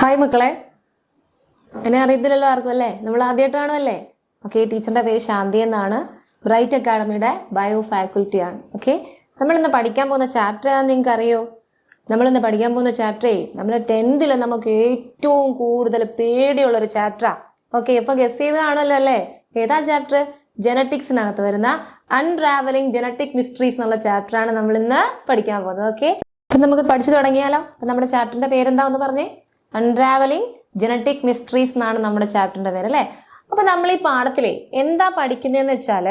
Hi മക്കളെ. എന്നെ അറിയത്തില്ലല്ലോ ആർക്കും അല്ലേ? നമ്മൾ ആദ്യമായിട്ടാണോ അല്ലേ ഓക്കെ ടീച്ചറിന്റെ പേര് ശാന്തി എന്നാണ്. ബ്രൈറ്റ് അക്കാഡമിയുടെ ബയോ ഫാക്കൽറ്റി ആണ്. ഓക്കെ നമ്മൾ ഇന്ന് പഠിക്കാൻ പോകുന്ന ചാപ്റ്റർ ഏതാണെന്ന് നിങ്ങൾക്ക് അറിയോ നമ്മൾ ഇന്ന് പഠിക്കാൻ പോകുന്ന ചാപ്റ്ററേ നമ്മൾ ടെൻത്തിൽ നമുക്ക് ഏറ്റവും കൂടുതൽ പേടിയുള്ള ഒരു ചാപ്റ്ററാണ് ഓക്കെ ഇപ്പൊ ഗസ് ചെയ്ത് കാണുമല്ലോ അല്ലേ? ഏതാ ചാപ്റ്റർ ജനറ്റിക്സിനകത്ത് വരുന്ന അൺട്രാവലിംഗ് ജനറ്റിക് മിസ്റ്ററീസ് എന്നുള്ള ചാപ്റ്ററാണ് നമ്മൾ ഇന്ന് പഠിക്കാൻ പോകുന്നത്. ഓക്കെ അപ്പൊ നമുക്ക് പഠിച്ചു തുടങ്ങിയാലോ? നമ്മുടെ ചാപ്റ്ററിന്റെ പേരെന്താ ഒന്ന് പറഞ്ഞേ? അൺട്രാവലിംഗ് ജനറ്റിക് മിസ്റ്ററീസ് എന്നാണ് നമ്മുടെ ചാപ്റ്ററിന്റെ പേര് അല്ലേ? അപ്പൊ നമ്മൾ ഈ പാഠത്തിലെ എന്താ പഠിക്കുന്നതെന്ന് വെച്ചാൽ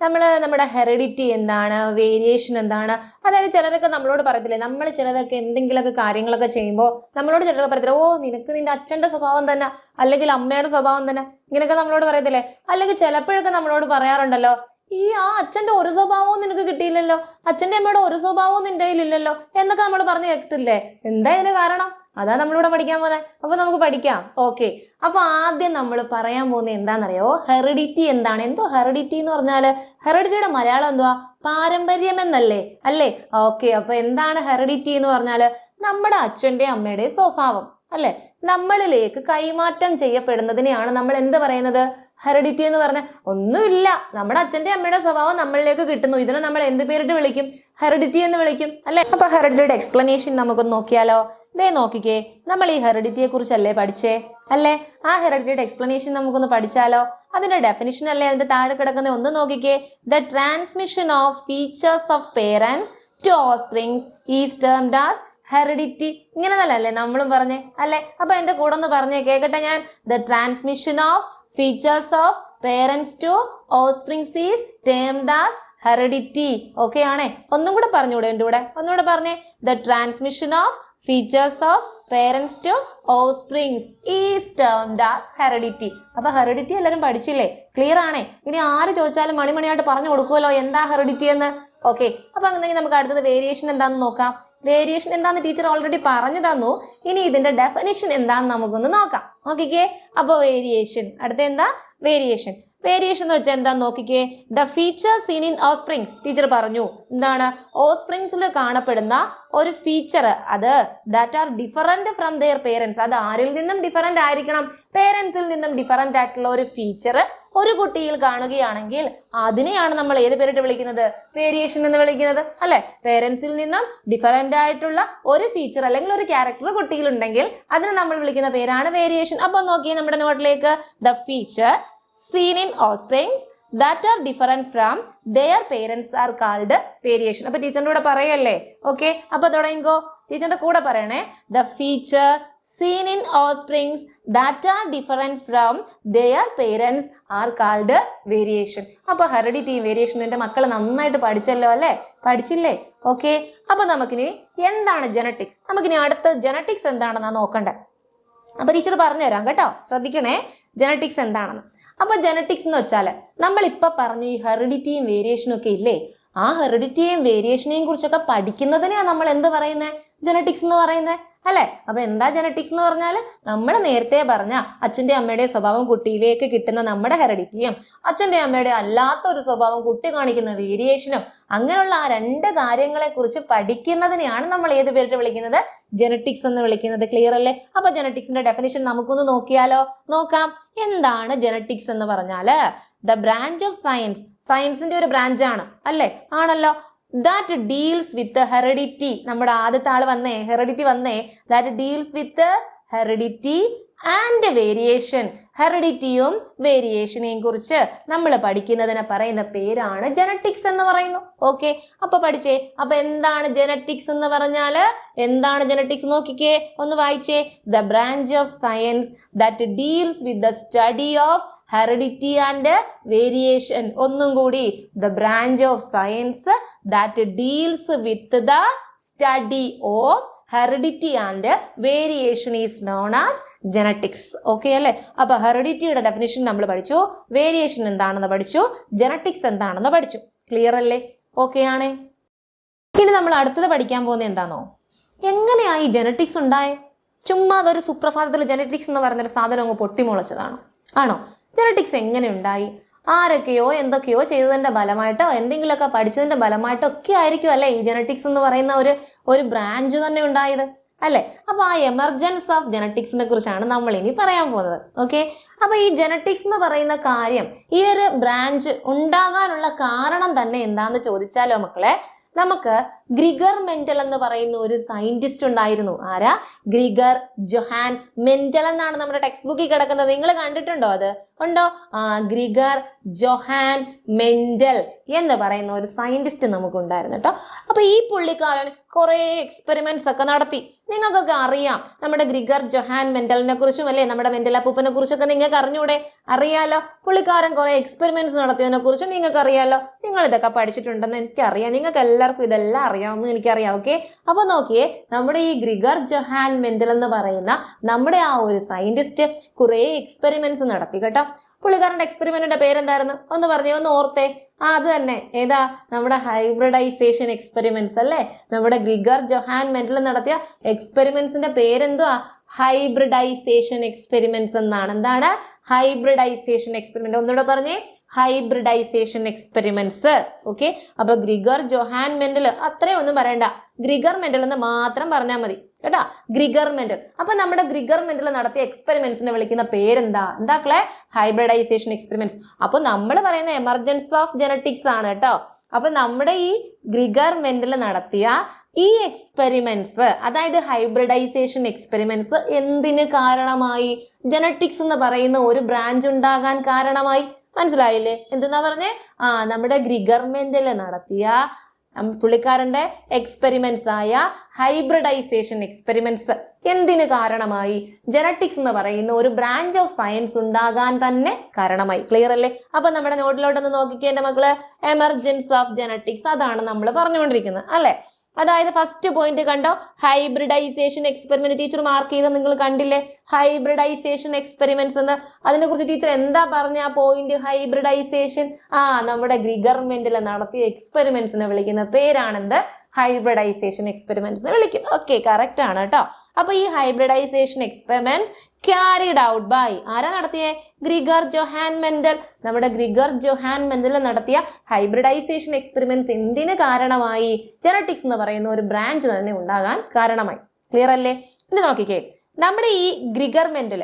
നമ്മൾ നമ്മുടെ ഹെറിഡിറ്റി എന്താണ് വേരിയേഷൻ എന്താണ് അതായത് ചിലരൊക്കെ നമ്മളോട് പറയത്തില്ലേ നമ്മൾ ചിലതൊക്കെ എന്തെങ്കിലുമൊക്കെ കാര്യങ്ങളൊക്കെ ചെയ്യുമ്പോൾ നമ്മളോട് ചിലരൊക്കെ പറയത്തില്ല ഓ നിനക്ക് നിന്റെ അച്ഛന്റെ സ്വഭാവം തന്നെ അല്ലെങ്കിൽ അമ്മയുടെ സ്വഭാവം തന്നെ ഇങ്ങനെയൊക്കെ നമ്മളോട് പറയത്തില്ലേ? അല്ലെങ്കിൽ ചിലപ്പോഴൊക്കെ നമ്മളോട് പറയാറുണ്ടല്ലോ ഈ ആ അച്ഛന്റെ ഒരു സ്വഭാവവും നിനക്ക് കിട്ടിയില്ലല്ലോ അച്ഛന്റെ അമ്മയുടെ ഒരു സ്വഭാവവും നിന്റെ കയ്യിലില്ലല്ലോ എന്നൊക്കെ നമ്മൾ പറഞ്ഞു കേട്ടില്ലേ എന്താ ഇതിന് കാരണം? അതാ നമ്മളിവിടെ പഠിക്കാൻ പോകുന്നത് അപ്പൊ നമുക്ക് പഠിക്കാം. ഓക്കെ. അപ്പൊ ആദ്യം നമ്മൾ പറയാൻ പോകുന്നത് എന്താണെന്നറിയോ ഹെറിഡിറ്റി എന്താണ്? എന്തോ ഹെറിഡിറ്റി എന്ന് പറഞ്ഞാൽ ഹെറിഡിറ്റിയുടെ മലയാളം എന്തുവാ? പാരമ്പര്യം എന്നല്ലേ? അല്ലേ? ഓക്കെ. അപ്പൊ എന്താണ് ഹെറിഡിറ്റി എന്ന് പറഞ്ഞാൽ? നമ്മുടെ അച്ഛന്റെ അമ്മയുടെ സ്വഭാവം. അല്ലെ? നമ്മളിലേക്ക് കൈമാറ്റം ചെയ്യപ്പെടുന്നതിനെയാണ് നമ്മൾ എന്ത് പറയുന്നത്? ഹെറിഡിറ്റി എന്ന് പറഞ്ഞ ഒന്നുമില്ല. നമ്മുടെ അച്ഛന്റെ അമ്മയുടെ സ്വഭാവം നമ്മളിലേക്ക് കിട്ടുന്നു. ഇതിനെ നമ്മൾ എന്ത് പേരിട്ട് വിളിക്കും? ഹെറിഡിറ്റി എന്ന് വിളിക്കും. അല്ലെ? അപ്പൊ ഹെറിഡിറ്റിയുടെ എക്സ്പ്ലനേഷൻ നമുക്കൊന്ന് നോക്കിയാലോ. ദേ നോക്കിക്കേ നമ്മൾ ഈ ഹെറിഡിറ്റിയെ കുറിച്ചല്ലേ പഠിച്ചേ? അല്ലേ? ആ ഹെറിഡിറ്റിയുടെ എക്സ്പ്ലനേഷൻ നമുക്കൊന്ന് പഠിച്ചാലോ? അതിന്റെ ഡെഫിനിഷൻ അല്ലേ അതിന്റെ താഴെ കിടക്കുന്ന? ഒന്ന് നോക്കിക്കേ. The transmission of features of parents to offsprings is termed as heredity ഇങ്ങനെ നല്ലല്ലേ നമ്മളും പറഞ്ഞേ? അല്ലേ? അപ്പൊ എന്റെ കൂടെ ഒന്ന് പറഞ്ഞേ കേക്കട്ടെ ഞാൻ? The transmission of features of parents to offsprings is termed as heredity okay ആണേ? ഒന്നും കൂടെ പറഞ്ഞുകൂടെ എന്റെ കൂടെ? ഒന്നുകൂടെ പറഞ്ഞേ. The transmission of features of parents to offsprings is termed as heredity അപ്പൊ ഹെറിഡിറ്റി എല്ലാവരും പഠിച്ചില്ലേ? ക്ലിയർ ആണേ? ഇനി ആര് ചോദിച്ചാലും മണിമണിയായിട്ട് പറഞ്ഞു കൊടുക്കുമല്ലോ എന്താ ഹെറിഡിറ്റി എന്ന്? ഓക്കെ അപ്പൊ അങ്ങനെ നമുക്ക് അടുത്തത് വേരിയേഷൻ എന്താണെന്ന് നോക്കാം. വേരിയേഷൻ എന്താന്ന് ടീച്ചർ ഓൾറെഡി പറഞ്ഞു തന്നു. ഇനി ഇതിന്റെ ഡെഫിനേഷൻ എന്താന്ന് നമുക്കൊന്ന് നോക്കാം. നോക്കിക്കേ. അപ്പൊ വേരിയേഷൻ അടുത്ത എന്താ? വേരിയേഷൻ വേരിയേഷൻ എന്ന് വെച്ചാൽ എന്താ നോക്കിക്കേ. The feature seen in offsprings teacher പറഞ്ഞു എന്താണ്? ഓസ്പ്രിങ്സിൽ കാണപ്പെടുന്ന ഒരു ഫീച്ചർ അത് that are different from their parents അത് ആരിൽ നിന്നും ഡിഫറന്റ് ആയിരിക്കണം? പേരൻസിൽ നിന്നും ഡിഫറന്റ് ആയിട്ടുള്ള ഒരു ഫീച്ചർ ഒരു കുട്ടിയിൽ കാണുകയാണെങ്കിൽ അതിനെയാണ് നമ്മൾ ഏത് പേരിട്ട് വിളിക്കുന്നത്? വേരിയേഷൻ എന്ന് വിളിക്കുന്നത് അല്ലെ? പേരൻസിൽ നിന്നും ഡിഫറന്റ് ആയിട്ടുള്ള ഒരു ഫീച്ചർ അല്ലെങ്കിൽ ഒരു ക്യാരക്ടർ കുട്ടിയിൽ അതിനെ നമ്മൾ വിളിക്കുന്ന പേരാണ് വേരിയേഷൻ അപ്പൊ നോക്കിയേ നമ്മുടെ നോട്ടിലേക്ക് the feature seen in offsprings that are different from their parents are called variation അപ്പൊ ടീച്ചറിന്റെ കൂടെ പറയല്ലേ? ഓക്കെ അപ്പൊ തുടങ്ങിക്കോ ടീച്ചറിന്റെ കൂടെ പറയണേ. The feature seen in offsprings that are different from their parents are called variation അപ്പൊ ഹെറിഡിറ്റി വേരിയേഷൻ എന്റെ മക്കൾ നന്നായിട്ട് പഠിച്ചല്ലോ അല്ലേ? പഠിച്ചില്ലേ? ഓക്കെ അപ്പൊ നമുക്കിനി എന്താണ് ജനറ്റിക്സ് നമുക്കിനി അടുത്ത ജനറ്റിക്സ് എന്താണെന്നാ നോക്കണ്ടേ. അപ്പൊ ടീച്ചർ പറഞ്ഞുതരാം കേട്ടോ. ശ്രദ്ധിക്കണേ. ജനറ്റിക്സ് എന്താണെന്ന്. അപ്പൊ ജനറ്റിക്സ് എന്ന് വെച്ചാൽ നമ്മൾ ഇപ്പൊ പറഞ്ഞു ഈ ഹെറിഡിറ്റിയും വേരിയേഷനും ഒക്കെ ഇല്ലേ? ആ ഹെറിഡിറ്റിയെയും വേരിയേഷനെയും കുറിച്ചൊക്കെ പഠിക്കുന്നതിനെയാണ് നമ്മൾ എന്ത് പറയുന്നത് ജനറ്റിക്സ് എന്ന് പറയുന്നത് അല്ലെ? അപ്പൊ എന്താ ജനറ്റിക്സ് എന്ന് പറഞ്ഞാൽ നമ്മൾ നേരത്തെ പറഞ്ഞ അച്ഛന്റെ അമ്മയുടെ സ്വഭാവം കുട്ടിയിലേക്ക് കിട്ടുന്ന നമ്മുടെ ഹെറിഡിറ്റിയും അച്ഛന്റെ അമ്മയുടെ അല്ലാത്ത ഒരു സ്വഭാവം കുട്ടി കാണിക്കുന്ന വേരിയേഷനും അങ്ങനെയുള്ള ആ രണ്ട് കാര്യങ്ങളെ കുറിച്ച് പഠിക്കുന്നതിനെയാണ് നമ്മൾ ഏത് പേരിട്ട് വിളിക്കുന്നത്? ജനറ്റിക്സ് എന്ന് വിളിക്കുന്നത് ക്ലിയർ അല്ലേ? അപ്പൊ ജനറ്റിക്സിന്റെ ഡെഫിനിഷൻ നമുക്കൊന്ന് നോക്കിയാലോ? നോക്കാം. എന്താണ് ജനറ്റിക്സ് എന്ന് പറഞ്ഞാൽ? ദ ബ്രാഞ്ച് ഓഫ് സയൻസ് സയൻസിന്റെ ഒരു ബ്രാഞ്ച് ആണ് അല്ലേ? ആണല്ലോ. ദാറ്റ് ഡീൽസ് വിത്ത് ഹെറിഡിറ്റി നമ്മുടെ ആദ്യത്തെ ആൾ വന്നേ ഹെറിഡിറ്റി വന്നേ. That deals with heredity and variation ഹെറിഡിറ്റിയും വേരിയേഷനെയും കുറിച്ച് നമ്മൾ പഠിക്കുന്നതിനെ പറയുന്ന പേരാണ് ജനറ്റിക്സ് എന്ന് പറയുന്നു. ഓക്കെ അപ്പൊ പഠിച്ചേ അപ്പൊ എന്താണ് ജനറ്റിക്സ് എന്ന് പറഞ്ഞാൽ? എന്താണ് ജനറ്റിക്സ് നോക്കിക്കേ ഒന്ന് വായിച്ചേ. The branch of science that deals with the study of heredity and variation ഒന്നും കൂടി the branch of science that deals with the study of heredity and variation is known as genetics okay അല്ലേ? അപ്പൊ ഹെറിഡിറ്റിയുടെ definition നമ്മൾ പഠിച്ചു. Variation എന്താണെന്ന് പഠിച്ചു. Genetics എന്താണെന്ന് പഠിച്ചു. ക്ലിയർ അല്ലേ? ഓക്കെ ആണ്. ഇനി നമ്മൾ അടുത്തത് പഠിക്കാൻ പോകുന്നത് എന്താണോ എങ്ങനെയാ ഈ ജനറ്റിക്സ് ഉണ്ടായേ? ചുമ്മാ അതൊരു സുപ്രഭാതത്തിൽ ജനറ്റിക്സ് എന്ന് പറയുന്നൊരു സാധനം അങ്ങ് പൊട്ടിമുളച്ചതാണോ? ആണോ? ജനറ്റിക്സ് എങ്ങനെ ഉണ്ടായി? ആരൊക്കെയോ എന്തൊക്കെയോ ചെയ്തതിന്റെ ഫലമായിട്ടോ എന്തെങ്കിലുമൊക്കെ പഠിച്ചതിന്റെ ഫലമായിട്ടോ ഒക്കെ ആയിരിക്കും അല്ലേ ഈ ജനറ്റിക്സ് എന്ന് പറയുന്ന ഒരു ഒരു ബ്രാഞ്ച് തന്നെ ഉണ്ടായത് അല്ലേ? അപ്പൊ ആ എമർജൻസ് ഓഫ് ജനറ്റിക്സിനെ കുറിച്ചാണ് നമ്മൾ ഇനി പറയാൻ പോകുന്നത്. ഓക്കെ അപ്പൊ ഈ ജനറ്റിക്സ് എന്ന് പറയുന്ന കാര്യം ഈ ഒരു ബ്രാഞ്ച് ഉണ്ടാകാനുള്ള കാരണം തന്നെ എന്താന്ന് ചോദിച്ചാലോ മക്കളെ? നമുക്ക് ഗ്രിഗർ മെന്റൽ എന്ന് പറയുന്ന ഒരു സയന്റിസ്റ്റ് ഉണ്ടായിരുന്നു. ആരാ? ഗ്രിഗർ ജൊഹാൻ മെന്റൽ എന്നാണ് നമ്മുടെ ടെക്സ്റ്റ് ബുക്കിൽ കിടക്കുന്നത്. നിങ്ങൾ കണ്ടിട്ടുണ്ടോ അത്? ഉണ്ടോ? ആ ഗ്രിഗർ ജൊഹാൻ മെന്റൽ എന്ന് പറയുന്ന ഒരു സയന്റിസ്റ്റ് നമുക്കുണ്ടായിരുന്നു കേട്ടോ. അപ്പൊ ഈ പുള്ളിക്കാരൻ കുറെ എക്സ്പെരിമെന്റ്സ് ഒക്കെ നടത്തി. നിങ്ങൾക്കൊക്കെ അറിയാം നമ്മുടെ ഗ്രിഗർ ജൊഹാൻ മെന്റലിനെ കുറിച്ചും അല്ലേ നമ്മുടെ മെന്റൽ അപ്പൂപ്പനെ കുറിച്ചൊക്കെ നിങ്ങൾക്ക് അറിഞ്ഞൂടെ? അറിയാലോ? പുള്ളിക്കാരൻ കുറെ എക്സ്പെരിമെന്റ്സ് നടത്തിയതിനെ കുറിച്ചും നിങ്ങൾക്ക് അറിയാലോ നിങ്ങൾ ഇതൊക്കെ പഠിച്ചിട്ടുണ്ടെന്ന് എനിക്കറിയാം. നിങ്ങൾക്ക് എല്ലാവർക്കും ഇതെല്ലാം അറിയാമെന്ന് എനിക്കറിയാം ഓക്കെ അപ്പൊ നോക്കിയേ നമ്മുടെ ഈ ഗ്രിഗർ ജൊഹാൻ മെന്റൽ എന്ന് പറയുന്ന നമ്മുടെ ആ ഒരു സയന്റിസ്റ്റ് കുറെ എക്സ്പെരിമെന്റ്സ് നടത്തി കേട്ടോ. പുള്ളിക്കാരന്റെ എക്സ്പെരിമെന്റിന്റെ പേരെന്തായിരുന്നു? ഒന്ന് പറഞ്ഞേ ഒന്ന് ഓർത്തെ. ആ അത് തന്നെ. ഏതാ? നമ്മുടെ ഹൈബ്രിഡൈസേഷൻ എക്സ്പെരിമെന്റ്സ് അല്ലേ? നമ്മുടെ ഗ്രിഗർ ജൊഹാൻ മെന്റൽ നടത്തിയ എക്സ്പെരിമെന്റ്സിന്റെ പേരെന്തുവാ? ഹൈബ്രിഡൈസേഷൻ എക്സ്പെരിമെന്റ്സ് എന്നാണ്. എന്താണ്? ഹൈബ്രിഡൈസേഷൻ എക്സ്പെരിമെന്റ് ഒന്നുകൂടെ പറഞ്ഞേ. ഹൈബ്രിഡൈസേഷൻ എക്സ്പെരിമെന്റ്സ് ഓക്കെ അപ്പൊ ഗ്രിഗർ ജോഹാൻ മെന്റൽ അത്രയും ഒന്നും പറയണ്ട. ഗ്രിഗർ മെന്റൽ എന്ന് മാത്രം പറഞ്ഞാൽ മതി. കേട്ടാ? ഗ്രിഗർ മെന്റൽ അപ്പൊ നമ്മുടെ ഗ്രിഗർ മെന്റൽ നടത്തിയ എക്സ്പെരിമെന്റ്സിനെ വിളിക്കുന്ന പേരെന്താ? എന്താക്കളെ ഹൈബ്രിഡൈസേഷൻ എക്സ്പെരിമെന്റ്സ് അപ്പൊ നമ്മൾ പറയുന്ന എമർജൻസ് ഓഫ് ജനറ്റിക്സ് ആണ് കേട്ടോ. അപ്പൊ നമ്മുടെ ഈ ഗ്രിഗർ മെന്റൽ നടത്തിയ ഈ എക്സ്പെരിമെന്റ്സ് അതായത് ഹൈബ്രിഡൈസേഷൻ എക്സ്പെരിമെന്റ്സ് എന്തിന് കാരണമായി? ജനറ്റിക്സ് എന്ന് പറയുന്ന ഒരു ബ്രാഞ്ച് ഉണ്ടാകാൻ കാരണമായി. മനസ്സിലായില്ലേ? എന്തെന്നാ പറഞ്ഞേ? ആ നമ്മുടെ ഗ്രിഗർമെന്റിൽ നടത്തിയ പുള്ളിക്കാരന്റെ എക്സ്പെരിമെന്റ്സ് ആയ ഹൈബ്രിഡൈസേഷൻ എക്സ്പെരിമെന്റ്സ് എന്തിനു കാരണമായി? ജനറ്റിക്സ് എന്ന് പറയുന്ന ഒരു ബ്രാഞ്ച് ഓഫ് സയൻസ് ഉണ്ടാകാൻ തന്നെ കാരണമായി. ക്ലിയർ അല്ലേ? അപ്പൊ നമ്മുടെ നോട്ടിലോട്ടൊന്ന് നോക്കിക്കേ എന്റെ മക്കൾ. എമർജൻസ് ഓഫ് ജനറ്റിക്സ് അതാണ് നമ്മൾ പറഞ്ഞുകൊണ്ടിരിക്കുന്നത്. അല്ലെ? അതായത് ഫസ്റ്റ് പോയിന്റ് കണ്ടോ? ഹൈബ്രിഡൈസേഷൻ എക്സ്പെരിമെന്റ് ടീച്ചർ മാർക്ക് ചെയ്ത് നിങ്ങൾ കണ്ടില്ലേ? ഹൈബ്രിഡൈസേഷൻ എക്സ്പെരിമെന്റ്സ് എന്ന്. അതിനെ കുറിച്ച് ടീച്ചർ എന്താ പറഞ്ഞ ആ പോയിന്റ് ഹൈബ്രിഡൈസേഷൻ ആ നമ്മുടെ ഗ്രിഗർമെന്റിൽ നടത്തിയ എക്സ്പെരിമെന്റ്സിനെ വിളിക്കുന്ന പേരാണെന്ത്? ഹൈബ്രിഡൈസേഷൻ എക്സ്പെരിമെന്റ്സ് വിളിക്കുന്നത്. ഓക്കെ കറക്റ്റ് ആണ് കേട്ടോ. അപ്പൊ ഈ hybridisation experiments carried out by ആരാ നടത്തിയേ? Gregor Johann Mendel. നമ്മുടെ ഗ്രിഗർ ജൊഹാൻ മെൻഡൽ നടത്തിയ ഹൈബ്രിഡൈസേഷൻ എക്സ്പെരിമെന്റ്സ് എന്തിന് കാരണമായി? ജനറ്റിക്സ് എന്ന് പറയുന്ന ഒരു ബ്രാഞ്ച് തന്നെ ഉണ്ടാകാൻ കാരണമായി. ക്ലിയർ അല്ലേ? ഇനി നോക്കിക്കേ. നമ്മുടെ ഈ ഗ്രിഗർ മെന്റൽ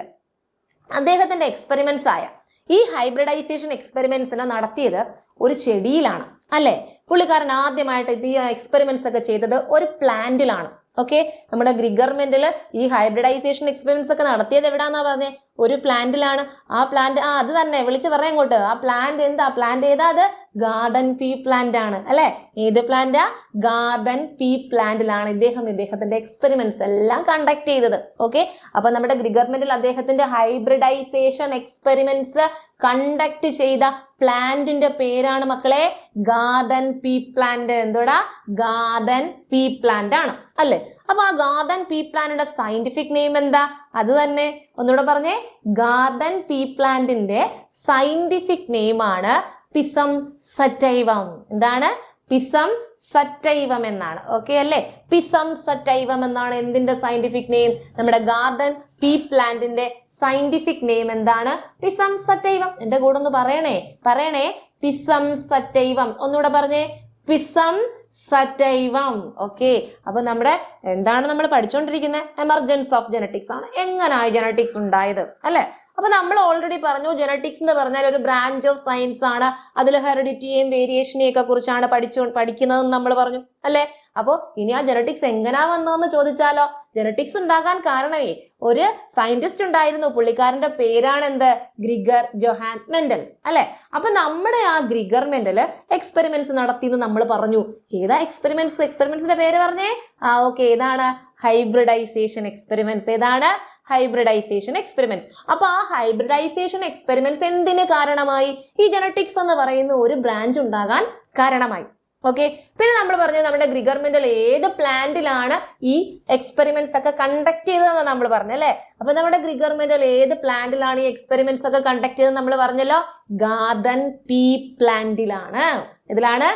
അദ്ദേഹത്തിന്റെ എക്സ്പെരിമെന്റ്സ് ആയ ഈ ഹൈബ്രിഡൈസേഷൻ എക്സ്പെരിമെന്റ്സിനെ നടത്തിയത് ഒരു ചെടിയിലാണ്. അല്ലെ? പുള്ളിക്കാരൻ ആദ്യമായിട്ട് ഈ എക്സ്പെരിമെന്റ്സ് ഒക്കെ ചെയ്തത് ഒരു പ്ലാന്റിലാണ് ഓക്കെ നമ്മുടെ ഗ്രിഗർമെന്റിൽ ഈ ഹൈബ്രിഡൈസേഷൻ എക്സ്പെരിമെന്റ്സ് ഒക്കെ നടത്തിയത് എവിടാന്നാ പറഞ്ഞേ? ഒരു പ്ലാന്റിലാണ്. ആ പ്ലാന്റ് ആ അത് തന്നെ. വിളിച്ച് പറയാം ഇങ്ങോട്ട്. ആ പ്ലാന്റ് എന്താ? പ്ലാന്റ് ഏതാ? അത് ഗാർഡൻ പീ പ്ലാന്റ് ആണ്. അല്ലെ? ഏത് പ്ലാന്റാ? ഗാർഡൻ പീ പ്ലാന്റിലാണ് ഇദ്ദേഹം ഇദ്ദേഹത്തിന്റെ എക്സ്പെരിമെന്റ്സ് എല്ലാം കണ്ടക്ട് ചെയ്തത്. ഓക്കെ? അപ്പൊ നമ്മുടെ ഗ്രിഗർമെന്റിൽ അദ്ദേഹത്തിന്റെ ഹൈബ്രിഡൈസേഷൻ എക്സ്പെരിമെന്റ്സ് കണ്ടക്ട് ചെയ്ത പ്ലാന്റിന്റെ പേരാണ് മക്കളെ ഗാർഡൻ പീ പ്ലാന്റ്. എന്തോടാ? ഗാർഡൻ പീ പ്ലാന്റ് ആണ്. അല്ലേ? അപ്പൊ ആ ഗാർഡൻ പീ പ്ലാന്റിന്റെ സയന്റിഫിക് നെയിം എന്താ? അത് തന്നെ ഒന്നുകൂടെ പറഞ്ഞേ. ഗാർഡൻ പീ പ്ലാന്റിന്റെ സയന്റിഫിക് നെയിം ആണ് പിസം സറ്റൈവം. എന്താണ്? പിസം സറ്റൈവം എന്നാണ്. ഓക്കെ അല്ലേ? പിസം സറ്റൈവം എന്നാണ് എന്തിന്റെ സയന്റിഫിക് നെയിം നമ്മുടെ ഗാർഡൻ പീ പ്ലാന്റിന്റെ സയന്റിഫിക് നെയിം എന്താണ്? Pisum sativum. എന്റെ കൂടെ ഒന്ന് പറയണേ. പറയണേ. Pisum sativum. ഒന്നുകൂടെ പറഞ്ഞേ. പിസം സറ്റൈവം ഓക്കെ അപ്പൊ നമ്മുടെ എന്താണ് നമ്മൾ പഠിച്ചുകൊണ്ടിരിക്കുന്നത് എമർജൻസ് ഓഫ് ജനറ്റിക്സ് ആണ്. എങ്ങനെയായി ജനറ്റിക്സ് ഉണ്ടായത്? അല്ലെ? അപ്പൊ നമ്മൾ ഓൾറെഡി പറഞ്ഞു ജനറ്റിക്സ് എന്ന് പറഞ്ഞാൽ ഒരു ബ്രാഞ്ച് ഓഫ് സയൻസ് ആണ്. അതിൽ ഹെറിഡിറ്റിയെയും വേരിയേഷനെയും ഒക്കെ കുറിച്ചാണ് പഠിച്ചു പഠിക്കുന്നതെന്ന് നമ്മൾ പറഞ്ഞു അല്ലെ? അപ്പോൾ ഇനി ആ ജനറ്റിക്സ് എങ്ങനാ വന്നതെന്ന് ചോദിച്ചാലോ? ജനറ്റിക്സ് ഉണ്ടാകാൻ കാരണമേ ഒരു സയന്റിസ്റ്റ് ഉണ്ടായിരുന്നു. പുള്ളിക്കാരന്റെ പേരാണ് എന്ത്? ഗ്രിഗർ ജൊഹാൻ മെന്റൽ അല്ലെ? അപ്പൊ നമ്മുടെ ആ ഗ്രിഗർ മെന്റൽ എക്സ്പെരിമെന്റ്സ് നടത്തിയെന്ന് നമ്മൾ പറഞ്ഞു. ഏതാ എക്സ്പെരിമെന്റ്സ് എക്സ്പെരിമെന്റ്സിന്റെ പേര് പറഞ്ഞേ? ആ ഓക്കെ ഏതാണ് ഹൈബ്രിഡൈസേഷൻ എക്സ്പെരിമെന്റ്സ് ഏതാണ്? ഹൈബ്രിഡൈസേഷൻ എക്സ്പെരിമെന്റ്സ് അപ്പൊ ആ ഹൈബ്രിഡൈസേഷൻ എക്സ്പെരിമെന്റ്സ് എന്തിന് കാരണമായി? ഈ ജനറ്റിക്സ് എന്ന് പറയുന്ന ഒരു ബ്രാഞ്ച് ഉണ്ടാകാൻ കാരണമായി. ഓക്കെ പിന്നെ നമ്മൾ പറഞ്ഞു നമ്മുടെ ഗ്രിഗർമെന്റൽ ഏത് പ്ലാന്റിലാണ് ഈ എക്സ്പെരിമെന്റ്സ് ഒക്കെ കണ്ടക്ട് ചെയ്തതെന്ന് നമ്മൾ പറഞ്ഞു അല്ലേ? അപ്പൊ നമ്മുടെ ഗ്രിഗർമെന്റൽ ഏത് പ്ലാന്റിലാണ് ഈ എക്സ്പെരിമെന്റ്സ് ഒക്കെ കണ്ടക്ട് ചെയ്തത് നമ്മൾ പറഞ്ഞല്ലോ? ഗാർഡൻ പീ പ്ലാന്റിലാണ് ഇതിലാണ്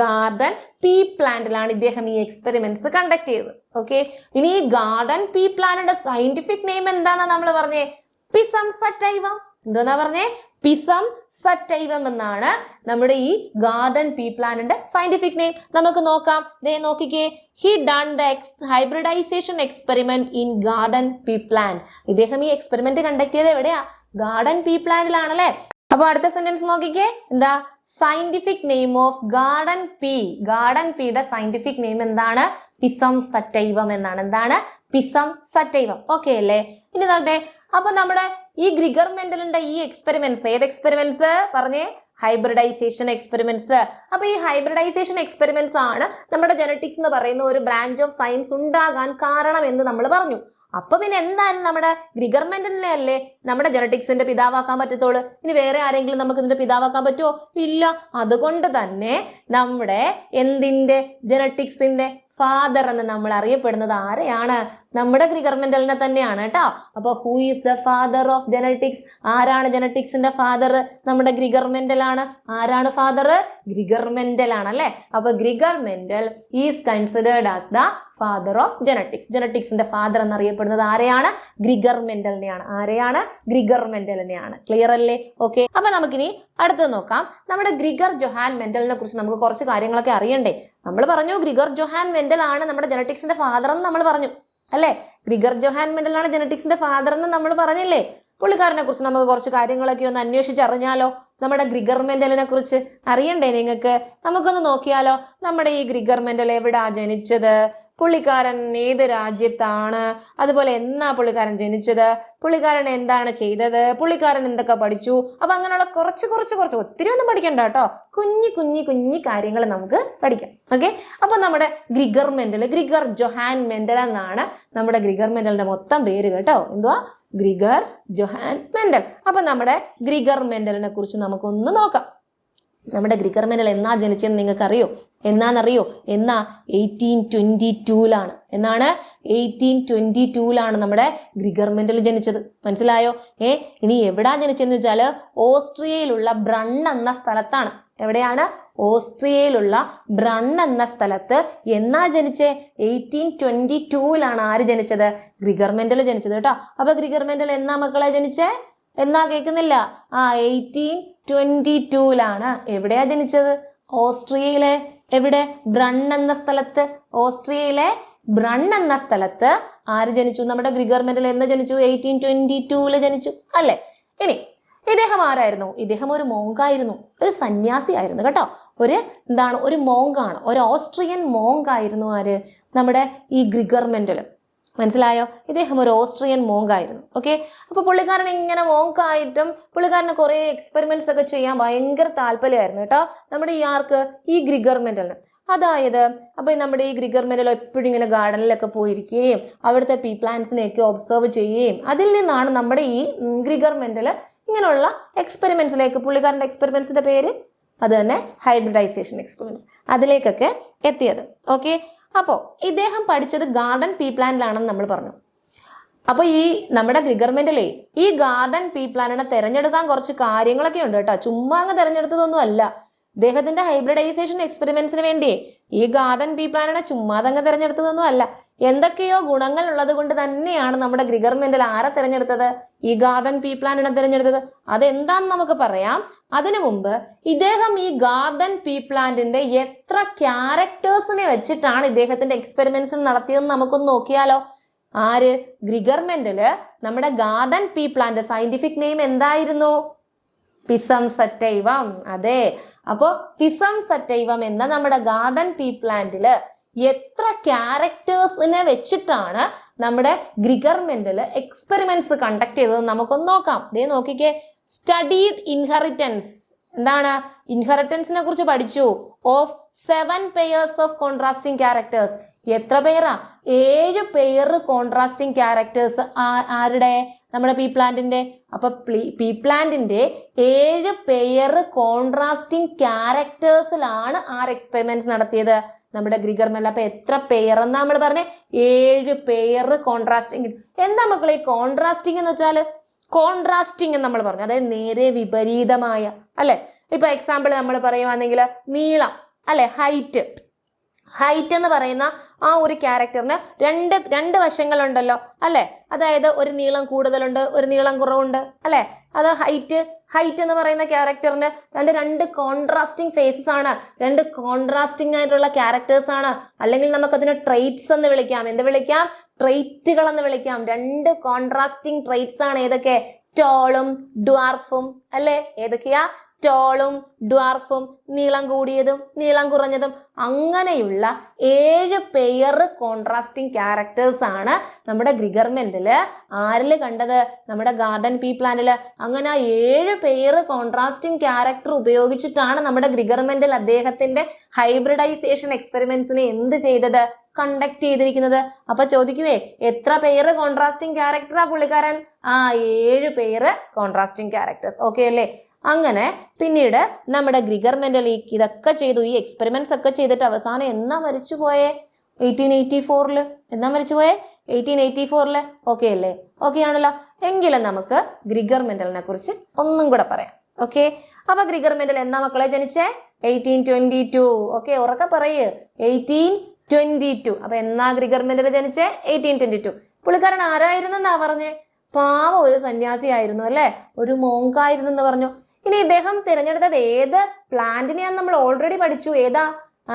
ഗാർഡൻ പീ പ്ലാന്റിലാണ് ഇദ്ദേഹം ഈ എക്സ്പെരിമെന്റ്സ് കണ്ടക്ട് ചെയ്തത്. ഓക്കെ ഇനി ഈ ഗാർഡൻ പീ പ്ലാന്റിന്റെ സയന്റിഫിക് നെയിം എന്താണെന്ന് നമ്മൾ പറഞ്ഞേ? പിസം സറ്റൈവം എന്താ പറഞ്ഞേ? പിസം സറ്റൈവം എന്നാണ് നമ്മുടെ ഈ ഗാർഡൻ പീ പ്ലാന്റിന്റെ സയന്റിഫിക് നെയിം നമുക്ക് നോക്കാം. ദേ നോക്കിക്കേ. He done the ex hybridisation experiment in garden pea plant ഇദ്ദേഹം ഈ എക്സ്പെരിമെന്റ് കണ്ടക്ട് ചെയ്ത് എവിടെയാ? ഗാർഡൻ പീ പ്ലാന്റിലാണല്ലേ അപ്പൊ അടുത്ത സെന്റൻസ് നോക്കിക്കേ. എന്താ? Scientific name of garden pea garden പീയുടെ scientific name എന്താണ്? പിസം സറ്റൈവം എന്നാണ്. എന്താണ്? Pisum sativum. ഓക്കെ അല്ലേ? ഇനി നോക്കട്ടെ. അപ്പൊ നമ്മുടെ ഈ ഗ്രിഗർ മെന്റലിന്റെ ഈ എക്സ്പെരിമെന്റ്സ് ഏത് എക്സ്പെരിമെന്റ്സ് പറഞ്ഞേ ഹൈബ്രിഡൈസേഷൻ എക്സ്പെരിമെന്റ്സ് അപ്പൊ ഈ ഹൈബ്രിഡൈസേഷൻ എക്സ്പെരിമെന്റ്സ് ആണ് നമ്മുടെ ജനറ്റിക്സ് എന്ന് പറയുന്ന ഒരു ബ്രാഞ്ച് ഓഫ് സയൻസ് ഉണ്ടാകാൻ കാരണം എന്ന് നമ്മൾ പറഞ്ഞു. അപ്പൊ പിന്നെ എന്തായാലും നമ്മുടെ ഗ്രിഗർ മെന്റലിനെ അല്ലേ നമ്മുടെ ജനറ്റിക്സിന്റെ പിതാവാക്കാൻ പറ്റത്തുള്ളൂ? ഇനി വേറെ ആരെങ്കിലും നമുക്ക് ഇതിന്റെ പിതാവാക്കാൻ പറ്റുമോ ഇല്ല. അതുകൊണ്ട് തന്നെ നമ്മുടെ എന്തിന്റെ? ജനറ്റിക്സിന്റെ ഫാദർ എന്ന് നമ്മൾ അറിയപ്പെടുന്നത് ആരെയാണ്? നമ്മുടെ ഗ്രിഗർ മെന്റലിനെ തന്നെയാണ് കേട്ടോ. അപ്പൊ who is the father of genetics ആരാണ് ജനറ്റിക്സിന്റെ ഫാദർ നമ്മുടെ ഗ്രിഗർ മെന്റൽ ആണ് ആരാണ് ഫാദർ ഗ്രിഗർ മെന്റൽ ആണ് അല്ലെ? അപ്പൊ Gregor Mendel is considered as the father of genetics ജനറ്റിക്സിന്റെ father എന്നറിയപ്പെടുന്നത് ആരെയാണ്? ഗ്രിഗർ മെന്റലിനെയാണ് ആരെയാണ്? ഗ്രിഗർ മെന്റലിനെയാണ് ക്ലിയർ അല്ലേ? ഓക്കെ അപ്പൊ നമുക്കിനി അടുത്തത് നോക്കാം. നമ്മുടെ ഗ്രിഗർ ജൊഹാൻ മെന്റലിനെ കുറിച്ച് നമുക്ക് കുറച്ച് കാര്യങ്ങളൊക്കെ അറിയണ്ടേ. നമ്മൾ പറഞ്ഞു ഗ്രിഗർ ജൊഹാൻ മെന്റൽ ആണ് നമ്മുടെ ജനറ്റിക്സിന്റെ ഫാദർ എന്ന് നമ്മൾ പറഞ്ഞു. അല്ലേ? ഗ്രിഗർ ജോഹാൻ മെൻഡലാണ് ജനറ്റിക്സിന്റെ ഫാദർ എന്ന് നമ്മൾ പറഞ്ഞില്ലേ? പുള്ളിക്കാരനെ കുറിച്ച് നമുക്ക് കുറച്ച് കാര്യങ്ങളൊക്കെ ഒന്ന് അന്വേഷിച്ചറിഞ്ഞാലോ നമ്മുടെ ഗ്രിഗർ മെന്റലിനെ കുറിച്ച് അറിയണ്ടേ നിങ്ങൾക്ക്? നമുക്കൊന്ന് നോക്കിയാലോ? നമ്മുടെ ഈ ഗ്രിഗർ മെന്റൽ എവിടാ ജനിച്ചത്? പുള്ളിക്കാരൻ ഏത് രാജ്യത്താണ്? അതുപോലെ എന്നാ പുള്ളിക്കാരൻ ജനിച്ചത്? പുള്ളിക്കാരൻ എന്താണ് ചെയ്തത്? പുള്ളിക്കാരൻ എന്തൊക്കെ പഠിച്ചു? അപ്പൊ അങ്ങനെയുള്ള കുറച്ച് കുറച്ച് കുറച്ച് ഒത്തിരി ഒന്നും പഠിക്കണ്ട കേട്ടോ. കുഞ്ഞി കുഞ്ഞി കുഞ്ഞി കാര്യങ്ങൾ നമുക്ക് പഠിക്കാം. ഓക്കെ അപ്പൊ നമ്മുടെ Gregor Mendel Gregor Johann Mendel എന്നാണ് നമ്മുടെ ഗ്രിഗർ മെന്റലിന്റെ മൊത്തം പേര് കേട്ടോ. എന്തുവാ? Gregor Johann Mendel. അപ്പൊ നമ്മുടെ ഗ്രിഗർ മെന്റലിനെ കുറിച്ച് നമുക്കൊന്ന് നോക്കാം. നമ്മുടെ ഗ്രിഗർ മെന്റൽ എന്നാ ജനിച്ചെന്ന് നിങ്ങൾക്ക് അറിയോ എന്നാന്നറിയോ? എന്നാ എയ്റ്റീൻ ട്വന്റി ടൂലാണ് എന്നാണ് എയ്റ്റീൻ ട്വന്റി ടൂലാണ് നമ്മുടെ ഗ്രിഗർമെന്റിൽ ജനിച്ചത്. മനസ്സിലായോ? ഏ ഇനി എവിടാ ജനിച്ചെന്ന് വെച്ചാൽ ഓസ്ട്രിയയിലുള്ള ബ്രൺ എന്ന സ്ഥലത്താണ്. എവിടെയാണ്? ഓസ്ട്രിയയിലുള്ള ബ്രൺ എന്ന സ്ഥലത്ത്. എന്നാ ജനിച്ചേ? എയ്റ്റീൻ ട്വന്റി ടൂവിലാണ് ആര് ജനിച്ചത്? ഗ്രിഗർ മെന്റൽ ജനിച്ചത് കേട്ടോ. അപ്പൊ ഗ്രിഗർ മെന്റൽ എന്നാ മക്കളെ ജനിച്ചേ? എന്നാ കേൾക്കുന്നില്ല ആ എയ്റ്റീൻ ട്വന്റി ടൂവിലാണ് എവിടെയാ ജനിച്ചത്? ഓസ്ട്രിയയിലെ എവിടെ? ബ്രൺ എന്ന സ്ഥലത്ത്. ഓസ്ട്രിയയിലെ ബ്രൺ എന്ന സ്ഥലത്ത് ആര് ജനിച്ചു? നമ്മുടെ ഗ്രിഗർ മെന്റൽ എന്ന് ജനിച്ചു. എയ്റ്റീൻ ട്വന്റി ടൂവിൽ ജനിച്ചു. അല്ലെ? ഇനി ഇദ്ദേഹം ആരായിരുന്നു? ഇദ്ദേഹം ഒരു മോങ്കായിരുന്നു. ഒരു സന്യാസി ആയിരുന്നു കേട്ടോ. ഒരു എന്താണ്? ഒരു മോങ്കാണ്. ഒരു ഓസ്ട്രിയൻ മോങ്കായിരുന്നു ആര്? നമ്മുടെ ഈ ഗ്രിഗർ മെന്റൽ മനസ്സിലായോ? ഇദ്ദേഹം ഒരു ഓസ്ട്രിയൻ മോങ്കായിരുന്നു. ഓക്കെ അപ്പൊ പുള്ളിക്കാരൻ ഇങ്ങനെ മോങ്കായിട്ടും പുള്ളിക്കാരന് കുറെ എക്സ്പെരിമെന്റ്സ് ഒക്കെ ചെയ്യാൻ ഭയങ്കര താല്പര്യമായിരുന്നു കേട്ടോ. നമ്മുടെ ഈ ആർക്ക്? ഈ ഗ്രിഗർ മെന്റലിന്. അതായത് അപ്പൊ നമ്മുടെ ഈ ഗ്രിഗർ മെന്റൽ എപ്പോഴും ഇങ്ങനെ ഗാർഡനിലൊക്കെ പോയിരിക്കുകയും അവിടുത്തെ പീ പ്ലാന്റ്സിനെയൊക്കെ ഒബ്സർവ് ചെയ്യുകയും അതിൽ നിന്നാണ് നമ്മുടെ ഈ ഗ്രിഗർമെന്റൽ ഗ്രിഗർ മെന്റൽ ഇങ്ങനെയുള്ള എക്സ്പെരിമെന്റ്സിലേക്ക് പുള്ളിക്കാരന്റെ എക്സ്പെരിമെന്റ്സിന്റെ പേര്? അത് തന്നെ ഹൈബ്രിഡൈസേഷൻ എക്സ്പെരിമെന്റ്സ്. അതിലേക്കൊക്കെ എത്തിയത്. ഓക്കെ അപ്പോൾ ഇദ്ദേഹം പഠിച്ചത് ഗാർഡൻ പീ പ്ലാനിലാണെന്ന് നമ്മൾ പറഞ്ഞു. അപ്പോൾ ഈ നമ്മുടെ ഗവൺമെന്റിലെ ഈ ഗാർഡൻ പീ പ്ലാനിനെ തിരഞ്ഞെടുക്കാൻ കുറച്ച് കാര്യങ്ങളൊക്കെ ഉണ്ട് കേട്ടോ. ചുമ്മാ അങ്ങ് തിരഞ്ഞെടുത്തതൊന്നും അല്ല. ഹൈബ്രിഡൈസേഷൻ എക്സ്പെരിമെന്റ്സിന് വേണ്ടിയേ ഈ ഗാർഡൻ പീ പ്ലാനിനെ ചുമ്മാതങ്ങ് തെരഞ്ഞെടുത്തതൊന്നും അല്ല. എന്തൊക്കെയോ ഗുണങ്ങൾ ഉള്ളത് കൊണ്ട് തന്നെയാണ് നമ്മുടെ ഗവൺമെന്റിൽ ആരെ തിരഞ്ഞെടുത്തത്? ഈ ഗാർഡൻ പീ പ്ലാനിനെ തിരഞ്ഞെടുത്തത്. അതെന്താന്ന് നമുക്ക് പറയാം. അതിനു മുമ്പ് ഇദ്ദേഹം ഈ ഗാർഡൻ പീ പ്ലാന്റിന്റെ എത്ര ക്യാരക്ടേഴ്സിനെ വെച്ചിട്ടാണ് ഇദ്ദേഹത്തിന്റെ എക്സ്പെരിമെന്റ്സ് നടത്തിയതെന്ന് നമുക്കൊന്ന് നോക്കിയാലോ? ആര്? ഗ്രിഗർമെന്റിൽ നമ്മുടെ garden pea plant scientific name എന്തായിരുന്നു? പിസം സറ്റൈവം അതെ. അപ്പോ പിസം സറ്റൈവം എന്ന നമ്മുടെ ഗാർഡൻ പീ പ്ലാന്റിൽ എത്ര ക്യാരക്ടേഴ്സിനെ വെച്ചിട്ടാണ് നമ്മുടെ ഗ്രിഗർമെന്റിൽ എക്സ്പെരിമെന്റ്സ് കണ്ടക്ട് ചെയ്തത് നമുക്കൊന്ന് നോക്കാം. ദേ നോക്കിക്കേ. സ്റ്റഡീഡ് ഇൻഹെറിറ്റൻസ് എന്താണ്? ഇൻഹെറിറ്റൻസിനെ കുറിച്ച് പഠിച്ചു. Of seven pairs of contrasting characters എത്ര പേരാ? ഏഴ് പേര് കോൺട്രാസ്റ്റിംഗ് ക്യാരക്ടേഴ്സ് ആരുടെ? നമ്മുടെ പീ പ്ലാന്റിന്റെ അപ്പൊ പീ പ്ലാന്റിന്റെ ഏഴ് പേര് കോൺട്രാസ്റ്റിംഗ് ക്യാരക്ടേഴ്സിലാണ് ആർ എക്സ്പെരിമെന്റ്സ് നടത്തിയത്. നമ്മുടെ ഗ്രിഗർ മെല്ല അപ്പൊ എത്ര പെയർ എന്നാ നമ്മൾ പറഞ്ഞേ? ഏഴ് പെയർ കോൺട്രാസ്റ്റിംഗ് എന്താ മക്കളെ ഈ കോൺട്രാസ്റ്റിംഗ് എന്ന് വെച്ചാൽ കോൺട്രാസ്റ്റിംഗ് എന്ന് നമ്മൾ പറഞ്ഞു. അതായത് നേരെ വിപരീതമായ അല്ലെ? ഇപ്പൊ എക്സാമ്പിൾ നമ്മൾ പറയുവാണെങ്കിൽ നീളം അല്ലെ? ഹൈറ്റ് ഹൈറ്റ് എന്ന് പറയുന്ന ആ ഒരു ക്യാരക്ടറിന് രണ്ട് രണ്ട് വശങ്ങളുണ്ടല്ലോ അല്ലെ? അതായത് ഒരു നീളം കൂടുതലുണ്ട് ഒരു നീളം കുറവുണ്ട് അല്ലെ? അത് ഹൈറ്റ് ഹൈറ്റ് എന്ന് പറയുന്ന ക്യാരക്ടറിന് രണ്ട് രണ്ട് കോൺട്രാസ്റ്റിംഗ് ഫേസസ് ആണ്. രണ്ട് കോൺട്രാസ്റ്റിംഗ് ആയിട്ടുള്ള ക്യാരക്ടേഴ്സ് ആണ്. അല്ലെങ്കിൽ നമുക്കതിന് ട്രെയ്റ്റ്സ് എന്ന് വിളിക്കാം. എന്ത് വിളിക്കാം? ട്രെയ്റ്റുകൾ എന്ന് വിളിക്കാം. രണ്ട് കോൺട്രാസ്റ്റിംഗ് ട്രെയ്റ്റ്സ് ആണ്. ഏതൊക്കെ? ടോളും ഡ്വാർഫും അല്ലെ? ഏതൊക്കെയാ? ടോളും ഡ്വാർഫും നീളം കൂടിയതും നീളം കുറഞ്ഞതും അങ്ങനെയുള്ള ഏഴ് പെയർ കോൺട്രാസ്റ്റിംഗ് ക്യാരക്ടേഴ്സ് ആണ് നമ്മുടെ ഗ്രിഗർമെന്റിൽ ആരിൽ കണ്ടത്? നമ്മുടെ ഗാർഡൻ പീ പ്ലാന്റിൽ അങ്ങനെ ആ ഏഴ് പെയർ കോൺട്രാസ്റ്റിംഗ് ക്യാരക്ടർ ഉപയോഗിച്ചിട്ടാണ് നമ്മുടെ ഗ്രിഗർമെന്റിൽ അദ്ദേഹത്തിന്റെ ഹൈബ്രിഡൈസേഷൻ എക്സ്പെരിമെന്റ്സിനെ എന്ത് ചെയ്തത്? കണ്ടക്ട് ചെയ്തിരിക്കുന്നത്. അപ്പൊ ചോദിക്കുവേ എത്ര പേര് കോൺട്രാസ്റ്റിംഗ് ക്യാരക്ടറാ പുള്ളിക്കാരൻ? ആ ഏഴ് പേര് കോൺട്രാസ്റ്റിംഗ് ക്യാരക്ടേഴ്സ് ഓക്കെ അല്ലേ? അങ്ങനെ പിന്നീട് നമ്മുടെ ഗ്രിഗർ മെന്റൽ ഇതൊക്കെ ചെയ്തു. ഈ എക്സ്പെരിമെന്റ്സ് ഒക്കെ ചെയ്തിട്ട് അവസാനം എന്നാ മരിച്ചു പോയേ? എയ്റ്റീൻ എയ്റ്റി ഫോറിൽ എന്നാ മരിച്ചു പോയേ? എയ്റ്റീൻ എയ്റ്റി ഫോറിൽ ഓക്കെ അല്ലേ? ഓക്കെ ആണല്ലോ. എങ്കിലും നമുക്ക് ഗ്രിഗർ മെന്റലിനെ കുറിച്ച് ഒന്നും കൂടെ പറയാം. ഓക്കെ അപ്പൊ ഗ്രിഗർ മെന്റൽ എന്നാ മക്കളെ ജനിച്ചേ? എയ്റ്റീൻ ട്വന്റി ടു ഓക്കെ ഉറക്കെ പറയ്. എയ്റ്റീൻ ട്വന്റി ടു അപ്പൊ എന്നാ ഗ്രിഗർ മെന്റൽ ജനിച്ചേ? എയ്റ്റീൻ ട്വന്റി ടു പുള്ളിക്കാരൻ ആരായിരുന്നെന്നാ പറഞ്ഞേ? പാവ ഒരു സന്യാസിയായിരുന്നു അല്ലെ? ഒരു മോങ്കായിരുന്നു എന്ന് പറഞ്ഞു. ഇനി ഇദ്ദേഹം തിരഞ്ഞെടുത്തത് ഏത് പ്ലാന്റിനെയാണ് നമ്മൾ ഓൾറെഡി പഠിച്ചു? ഏതാ?